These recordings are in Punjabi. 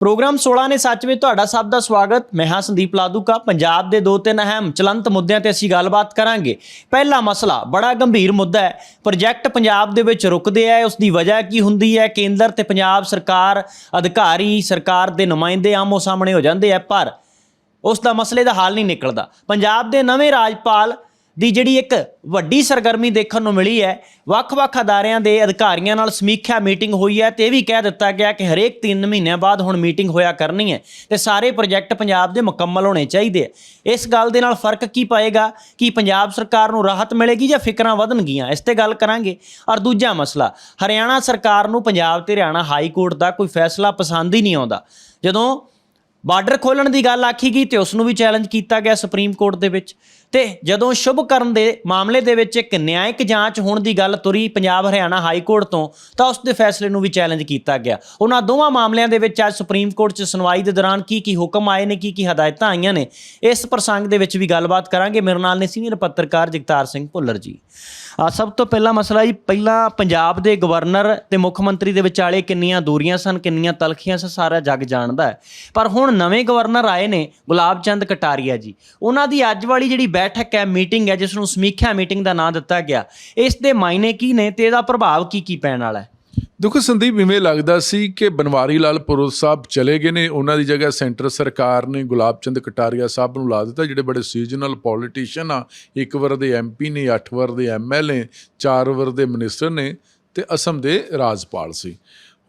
ਪ੍ਰੋਗਰਾਮ 16 ਨੇ ਸੱਚ ਵਿੱਚ ਤੁਹਾਡਾ ਸਭ ਦਾ ਸਵਾਗਤ। ਮੈਂ ਹਾਂ ਸੰਦੀਪ ਲਾਦੂਕਾ। ਪੰਜਾਬ ਦੇ ਦੋ ਤਿੰਨ ਅਹਿਮ ਚਲੰਤ ਮੁੱਦਿਆਂ ਤੇ ਅਸੀਂ ਗੱਲਬਾਤ ਕਰਾਂਗੇ। ਪਹਿਲਾ ਮਸਲਾ, ਬੜਾ ਗੰਭੀਰ ਮੁੱਦਾ ਹੈ। ਪ੍ਰੋਜੈਕਟ ਪੰਜਾਬ ਦੇ ਵਿੱਚ ਰੁਕਦੇ ਆ ਉਸ ਦੀ ਵਜ੍ਹਾ ਕੀ ਹੁੰਦੀ ਹੈ? ਕੇਂਦਰ ਤੇ ਪੰਜਾਬ ਸਰਕਾਰ, ਅਧਿਕਾਰੀ, ਸਰਕਾਰ ਦੇ ਨੁਮਾਇੰਦੇ ਆਮੋ ਸਾਹਮਣੇ ਹੋ ਜਾਂਦੇ ਆ, ਪਰ ਉਸ ਦਾ ਮਸਲੇ ਦਾ ਹੱਲ ਨਹੀਂ ਨਿਕਲਦਾ। ਪੰਜਾਬ ਦੇ ਨਵੇਂ ਰਾਜਪਾਲ ਦੀ ਜਿਹੜੀ ਇੱਕ ਵੱਡੀ ਸਰਗਰਮੀ ਦੇਖਣ ਨੂੰ ਮਿਲੀ ਹੈ, ਵੱਖ-ਵੱਖ ਅਦਾਰਿਆਂ ਦੇ ਅਧਿਕਾਰੀਆਂ ਨਾਲ ਸਮੀਖਿਆ ਮੀਟਿੰਗ ਹੋਈ ਹੈ ਤੇ ਇਹ ਵੀ ਕਹਿ ਦਿੱਤਾ ਗਿਆ ਕਿ ਹਰੇਕ 3 ਮਹੀਨਿਆਂ ਬਾਅਦ ਹੁਣ ਮੀਟਿੰਗ ਹੋਇਆ ਕਰਨੀ ਹੈ ਤੇ ਸਾਰੇ ਪ੍ਰੋਜੈਕਟ ਪੰਜਾਬ ਦੇ ਮੁਕੰਮਲ ਹੋਣੇ ਚਾਹੀਦੇ ਆ ਇਸ ਗੱਲ ਦੇ ਨਾਲ ਫ਼ਰਕ ਕੀ ਪਾਏਗਾ ਕਿ ਪੰਜਾਬ ਸਰਕਾਰ ਨੂੰ ਰਾਹਤ ਮਿਲੇਗੀ ਜਾਂ ਫਿਕਰਾਂ ਵਧਣਗੀਆਂ? ਇਸ ਤੇ ਗੱਲ ਕਰਾਂਗੇ। ਔਰ ਦੂਜਾ ਮਸਲਾ, ਹਰਿਆਣਾ ਸਰਕਾਰ ਨੂੰ ਪੰਜਾਬ ਤੇ ਹਰਿਆਣਾ ਹਾਈ ਕੋਰਟ ਦਾ ਕੋਈ ਫੈਸਲਾ ਪਸੰਦ ਹੀ ਨਹੀਂ ਆਉਂਦਾ। ਜਦੋਂ ਬਾਰਡਰ ਖੋਲਣ ਦੀ ਗੱਲ ਆਖੀ ਗਈ ਤੇ ਉਸ ਨੂੰ ਵੀ ਚੈਲੰਜ ਕੀਤਾ ਗਿਆ ਸੁਪਰੀਮ ਕੋਰਟ ਦੇ ਵਿੱਚ। ਤੇ ਜਦੋਂ ਸ਼ੁਭ ਕਰਨ ਦੇ ਮਾਮਲੇ ਦੇ ਵਿੱਚ ਇੱਕ ਨਿਆਇਕ ਜਾਂਚ ਹੋਣ ਦੀ ਗੱਲ ਤੁਰੀ ਪੰਜਾਬ ਹਰਿਆਣਾ ਹਾਈ ਕੋਰਟ ਤੋਂ, ਤਾਂ ਉਸ ਦੇ ਫੈਸਲੇ ਨੂੰ ਵੀ ਚੈਲੰਜ ਕੀਤਾ ਗਿਆ। ਉਹਨਾਂ ਦੋਵਾਂ ਮਾਮਲਿਆਂ ਦੇ ਵਿੱਚ ਅੱਜ ਸੁਪਰੀਮ ਕੋਰਟ 'ਚ ਸੁਣਵਾਈ ਦੇ ਦੌਰਾਨ ਕੀ ਕੀ ਹੁਕਮ ਆਏ ਨੇ, ਕੀ ਕੀ ਹਦਾਇਤਾਂ ਆਈਆਂ ਨੇ, ਇਸ ਪ੍ਰਸੰਗ ਦੇ ਵਿੱਚ ਵੀ ਗੱਲਬਾਤ ਕਰਾਂਗੇ। ਮੇਰੇ ਨਾਲ ਨੇ ਸੀਨੀਅਰ ਪੱਤਰਕਾਰ ਜਗਤਾਰ ਸਿੰਘ ਭੁੱਲਰ ਜੀ। ਆ ਸਭ ਤੋਂ ਪਹਿਲਾ ਮਸਲਾ ਜੀ, ਪਹਿਲਾਂ ਪੰਜਾਬ ਦੇ ਗਵਰਨਰ ਤੇ ਮੁੱਖ ਮੰਤਰੀ ਦੇ ਵਿਚਾਲੇ ਕਿੰਨੀਆਂ ਦੂਰੀਆਂ ਸਨ, ਕਿੰਨੀਆਂ ਤਲਖੀਆਂ ਸਨ, ਸਾਰਾ ਜੱਗ ਜਾਣਦਾ ਹੈ। ਪਰ ਹੁਣ ਨਵੇਂ ਗਵਰਨਰ ਆਏ ਨੇ, ਗੁਲਾਬ ਚੰਦ ਕਟਾਰੀਆ ਜੀ। ਉਹਨਾਂ ਦੀ ਅੱਜ ਵਾਲੀ ਜਿਹੜੀ ਬੈਠਕ ਹੈ ਮੀਟਿੰਗ ਹੈ ਜਿਸ ਨੂੰ ਸਮੀਖਿਆ ਮੀਟਿੰਗ ਦਾ ਨਾਂ ਦਿੱਤਾ ਗਿਆ। ਇਸ ਦੇ ਮਾਇਨੇ ਕੀ ਨੇ ਤੇ ਇਹਦਾ ਪ੍ਰਭਾਵ ਕੀ ਕੀ ਪੈਣ ਵਾਲਾ ਹੈ? ਦੇਖੋ, ਸੰਦੀਪ, ਇਵੇਂ ਲੱਗਦਾ ਸੀ ਕਿ ਬਨਵਾਰੀ ਲਾਲ ਪੁਰੋਹਿਤ ਸਾਹਿਬ ਚਲੇ ਗਏ ਨੇ। ਉਹਨਾਂ ਦੀ ਜਗ੍ਹਾ ਸੈਂਟਰ ਸਰਕਾਰ ਨੇ ਗੁਲਾਬ ਚੰਦ ਕਟਾਰੀਆ ਸਾਹਿਬ ਨੂੰ ਲਾ ਦਿੱਤਾ, ਜਿਹੜੇ ਬੜੇ ਸੀਜ਼ਨਲ ਪੋਲੀਟੀਸ਼ੀਅਨ ਆ। ਇੱਕ ਵਾਰ ਦੇ ਐਮਪੀ ਨੇ, ਅੱਠ ਵਾਰ ਦੇ ਐਮਐਲਏ ਚਾਰ ਵਾਰ ਦੇ ਮਿਨਿਸਟਰ ਨੇ ਤੇ ਅਸਮ ਦੇ ਰਾਜਪਾਲ ਸੀ।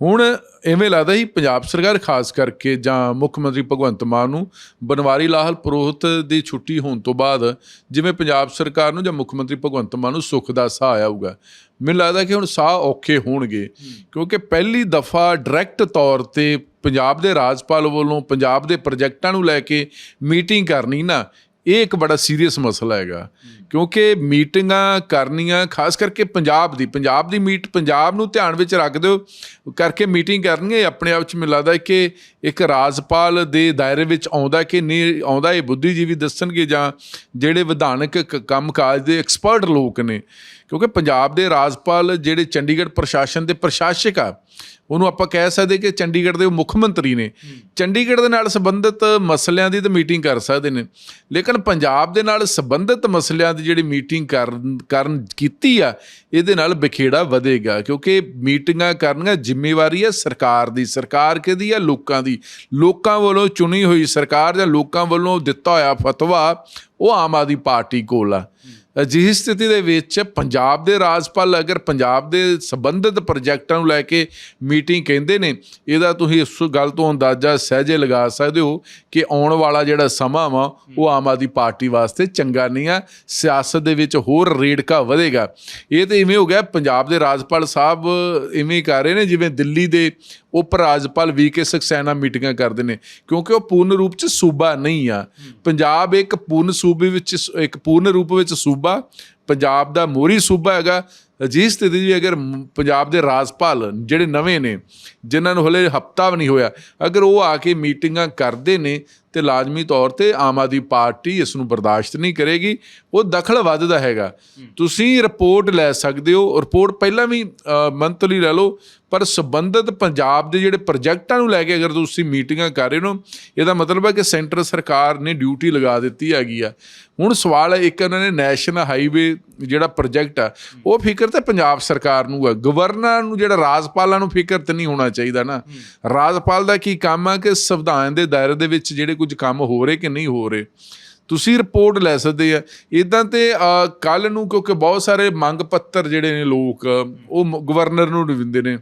ਹੁਣ ਐਵੇਂ ਲੱਗਦਾ ਸੀ ਪੰਜਾਬ ਸਰਕਾਰ ਖਾਸ ਕਰਕੇ ਜਾਂ ਮੁੱਖ ਮੰਤਰੀ ਭਗਵੰਤ ਮਾਨ ਨੂੰ ਬਨਵਾਰੀ ਲਾਹਲ ਪੁਰੋਹਿਤ ਦੀ ਛੁੱਟੀ ਹੋਣ ਤੋਂ ਬਾਅਦ ਜਿਵੇਂ ਪੰਜਾਬ ਸਰਕਾਰ ਨੂੰ ਜਾਂ ਮੁੱਖ ਮੰਤਰੀ ਭਗਵੰਤ ਮਾਨ ਨੂੰ ਸੁੱਖ ਦਾ ਸਾਹ ਆਇਆ ਹੋਊਗਾ ਮੈਨੂੰ ਲੱਗਦਾ ਕਿ ਹੁਣ ਸਾਹ ਔਖੇ ਹੋਣਗੇ ਕਿਉਂਕਿ ਪਹਿਲੀ ਦਫਾ ਡਾਇਰੈਕਟ ਤੌਰ ਤੇ ਪੰਜਾਬ ਦੇ ਰਾਜਪਾਲ ਵੱਲੋਂ ਪੰਜਾਬ ਦੇ ਪ੍ਰੋਜੈਕਟਾਂ ਨੂੰ ਲੈ ਕੇ ਮੀਟਿੰਗ ਕਰਨੀ ਨਾ ਇਹ ਇੱਕ ਬੜਾ ਸੀਰੀਅਸ ਮਸਲਾ ਹੈਗਾ। ਕਿਉਂਕਿ ਮੀਟਿੰਗਾਂ ਕਰਨੀਆਂ, ਖਾਸ ਕਰਕੇ ਪੰਜਾਬ ਦੀ ਪੰਜਾਬ ਦੀ ਮੀਟ ਪੰਜਾਬ ਨੂੰ ਧਿਆਨ ਵਿੱਚ ਰੱਖਦੇ ਹੋ ਕਰਕੇ ਮੀਟਿੰਗ ਕਰਨੀ ਹੈ ਆਪਣੇ ਆਪ ਚ ਮੈਨੂੰ ਲੱਗਦਾ ਹੈ ਕਿ ਇੱਕ ਰਾਜਪਾਲ ਦੇ ਦਾਇਰੇ ਵਿੱਚ ਆਉਂਦਾ ਕਿ ਨਹੀਂ, ਆਉਂਦਾ ਇਹ ਬੁੱਧੀਜੀਵੀ ਦੱਸਣਗੇ ਜਾਂ ਜਿਹੜੇ ਵਿਧਾਨਕ ਕ- ਕੰਮਕਾਜ ਦੇ ਐਕਸਪਰਟ ਲੋਕ ਨੇ। ਕਿਉਂਕਿ ਪੰਜਾਬ ਦੇ ਰਾਜਪਾਲ ਜਿਹੜੇ ਚੰਡੀਗੜ੍ਹ ਪ੍ਰਸ਼ਾਸਨ ਦੇ ਪ੍ਰਸ਼ਾਸਕ ਆ, ਉਹਨੂੰ ਆਪਾਂ ਕਹਿ ਸਕਦੇ ਕਿ ਚੰਡੀਗੜ੍ਹ ਦੇ ਉਹ ਮੁੱਖ ਮੰਤਰੀ ਨੇ। ਚੰਡੀਗੜ੍ਹ ਦੇ ਨਾਲ ਸੰਬੰਧਿਤ ਮਸਲਿਆਂ ਦੀ ਤਾਂ ਮੀਟਿੰਗ ਕਰ ਸਕਦੇ ਨੇ। ਲੇਕਿਨ ਪੰਜਾਬ ਦੇ ਨਾਲ ਸੰਬੰਧਿਤ ਮਸਲਿਆਂ ਦੀ ਜਿਹੜੀ ਮੀਟਿੰਗ ਕਰਨ ਕਰਨ ਕੀਤੀ ਆ, ਇਹਦੇ ਨਾਲ ਵਿਖੇੜਾ ਵਧੇਗਾ। ਕਿਉਂਕਿ ਮੀਟਿੰਗਾਂ ਕਰਨੀਆਂ ਜ਼ਿੰਮੇਵਾਰੀ ਹੈ ਸਰਕਾਰ ਦੀ। ਸਰਕਾਰ ਕਿਹਦੀ ਆ? ਲੋਕਾਂ ਦੀ ਲੋਕਾਂ ਵੱਲੋਂ ਚੁਣੀ ਹੋਈ ਸਰਕਾਰ ਜਾਂ ਲੋਕਾਂ ਵੱਲੋਂ ਦਿੱਤਾ ਹੋਇਆ ਫਤਵਾ ਉਹ ਆਮ ਆਦਮੀ ਪਾਰਟੀ ਕੋਲ ਆ। ਅਜਿਹੀ ਸਥਿਤੀ ਦੇ ਵਿੱਚ ਪੰਜਾਬ ਦੇ ਰਾਜਪਾਲ ਅਗਰ ਪੰਜਾਬ ਦੇ ਸੰਬੰਧਿਤ ਪ੍ਰੋਜੈਕਟਾਂ ਨੂੰ ਲੈ ਕੇ ਮੀਟਿੰਗ ਕਹਿੰਦੇ ਨੇ ਇਹਦਾ ਤੁਸੀਂ ਇਸ ਗੱਲ ਤੋਂ ਅੰਦਾਜ਼ਾ ਸਹਿਜੇ ਲਗਾ ਸਕਦੇ ਹੋ ਕਿ ਆਉਣ ਵਾਲਾ ਜਿਹੜਾ ਸਮਾਂ ਵਾ ਉਹ ਆਮ ਆਦਮੀ ਪਾਰਟੀ ਵਾਸਤੇ ਚੰਗਾ ਨਹੀਂ ਆ ਸਿਆਸਤ ਦੇ ਵਿੱਚ ਹੋਰ ਰੇੜਕਾ ਵਧੇਗਾ। ਇਹ ਤੇ ਇਵੇਂ ਹੋ ਗਿਆ ਪੰਜਾਬ ਦੇ ਰਾਜਪਾਲ ਸਾਹਿਬ ਇਵੇਂ ਕਰ ਰਹੇ ਨੇ ਜਿਵੇਂ ਦਿੱਲੀ ਦੇ ਉਪ ਰਾਜਪਾਲ ਵੀ ਕੇ ਸਕਸੈਨਾ ਮੀਟਿੰਗਾਂ ਕਰਦੇ ਨੇ ਕਿਉਂਕਿ ਉਹ ਪੂਰਨ ਰੂਪ ਚ ਸੂਬਾ ਨਹੀਂ ਆ। ਪੰਜਾਬ ਇੱਕ ਪੂਰਨ ਸੂਬੇ ਵਿੱਚ ਇੱਕ ਪੂਰਨ ਰੂਪ ਵਿੱਚ ਸੂਬਾ ਪੰਜਾਬ ਦਾ ਮੋਰੀ ਸੂਬਾ ਹੈਗਾ। ਅਜਿਹੀ ਸਥਿਤੀ ਵੀ ਅਗਰ ਪੰਜਾਬ ਦੇ ਰਾਜਪਾਲ ਜਿਹੜੇ ਨਵੇਂ ਨੇ ਜਿਨ੍ਹਾਂ ਨੂੰ ਹਲੇ ਹਫਤਾ ਵੀ ਨਹੀਂ ਹੋਇਆ ਅਗਰ ਉਹ ਆ ਕੇ ਮੀਟਿੰਗਾਂ ਕਰਦੇ ਨੇ ਤੇ ਲਾਜ਼ਮੀ ਤੌਰ ਤੇ ਆਮ ਆਦਮੀ ਪਾਰਟੀ ਇਸ ਨੂੰ ਬਰਦਾਸ਼ਤ ਨਹੀਂ ਕਰੇਗੀ। ਉਹ ਦਖਲ ਵੱਧਦਾ ਹੈਗਾ। ਤੁਸੀਂ ਰਿਪੋਰਟ ਲੈ ਸਕਦੇ ਹੋ। ਰਿਪੋਰਟ ਪਹਿਲਾਂ ਵੀ ਮੰਥਲੀ ਲੈ ਲਓ ਪਰ ਸੰਬੰਧਿਤ ਪੰਜਾਬ ਦੇ ਜਿਹੜੇ ਪ੍ਰੋਜੈਕਟਾਂ ਨੂੰ ਲੈ ਕੇ ਅਗਰ ਤੁਸੀਂ ਮੀਟਿੰਗਾਂ ਕਰ ਰਹੇ ਹੋ, ਇਹਦਾ ਮਤਲਬ ਹੈ ਕਿ ਸੈਂਟਰ ਸਰਕਾਰ ਨੇ ਡਿਊਟੀ ਲਗਾ ਦਿੱਤੀ ਹੈਗੀ ਆ। ਹੁਣ ਸਵਾਲ ਹੈ, ਇੱਕ ਇਹਨਾਂ ਨੇ ਨੈਸ਼ਨਲ ਹਾਈਵੇ ਜਿਹੜਾ ਪ੍ਰੋਜੈਕਟ ਆ, ਉਹ ਫਿਕਰ ਤੇ ਪੰਜਾਬ ਸਰਕਾਰ ਨੂੰ ਹੈ ਗਵਰਨਰ ਨੂੰ ਜਿਹੜਾ ਰਾਜਪਾਲਾਂ ਨੂੰ ਫਿਕਰ ਤੇ ਨਹੀਂ ਹੋਣਾ ਚਾਹੀਦਾ ਨਾ। ਰਾਜਪਾਲ ਦਾ ਕੀ ਕੰਮ ਆ ਕਿ ਸੰਵਿਧਾਨ ਦੇ ਦਾਇਰੇ ਦੇ ਵਿੱਚ ਜਿਹੜੇ ਕੁਝ ਕੰਮ ਹੋ ਰਹੇ ਕਿ ਨਹੀਂ ਹੋ ਰਹੇ? ਤੁਸੀਂ ਰਿਪੋਰਟ ਲੈ ਸਕਦੇ ਆ। ਇਦਾਂ ਤੇ ਕੱਲ ਨੂੰ ਕਿਉਂਕਿ ਬਹੁਤ ਸਾਰੇ ਮੰਗ ਪੱਤਰ ਜਿਹੜੇ ਨੇ ਲੋਕ, ਉਹ ਮ- ਗਵਰਨਰ ਨੂੰ ਦਿੰਦੇ ਨੇ।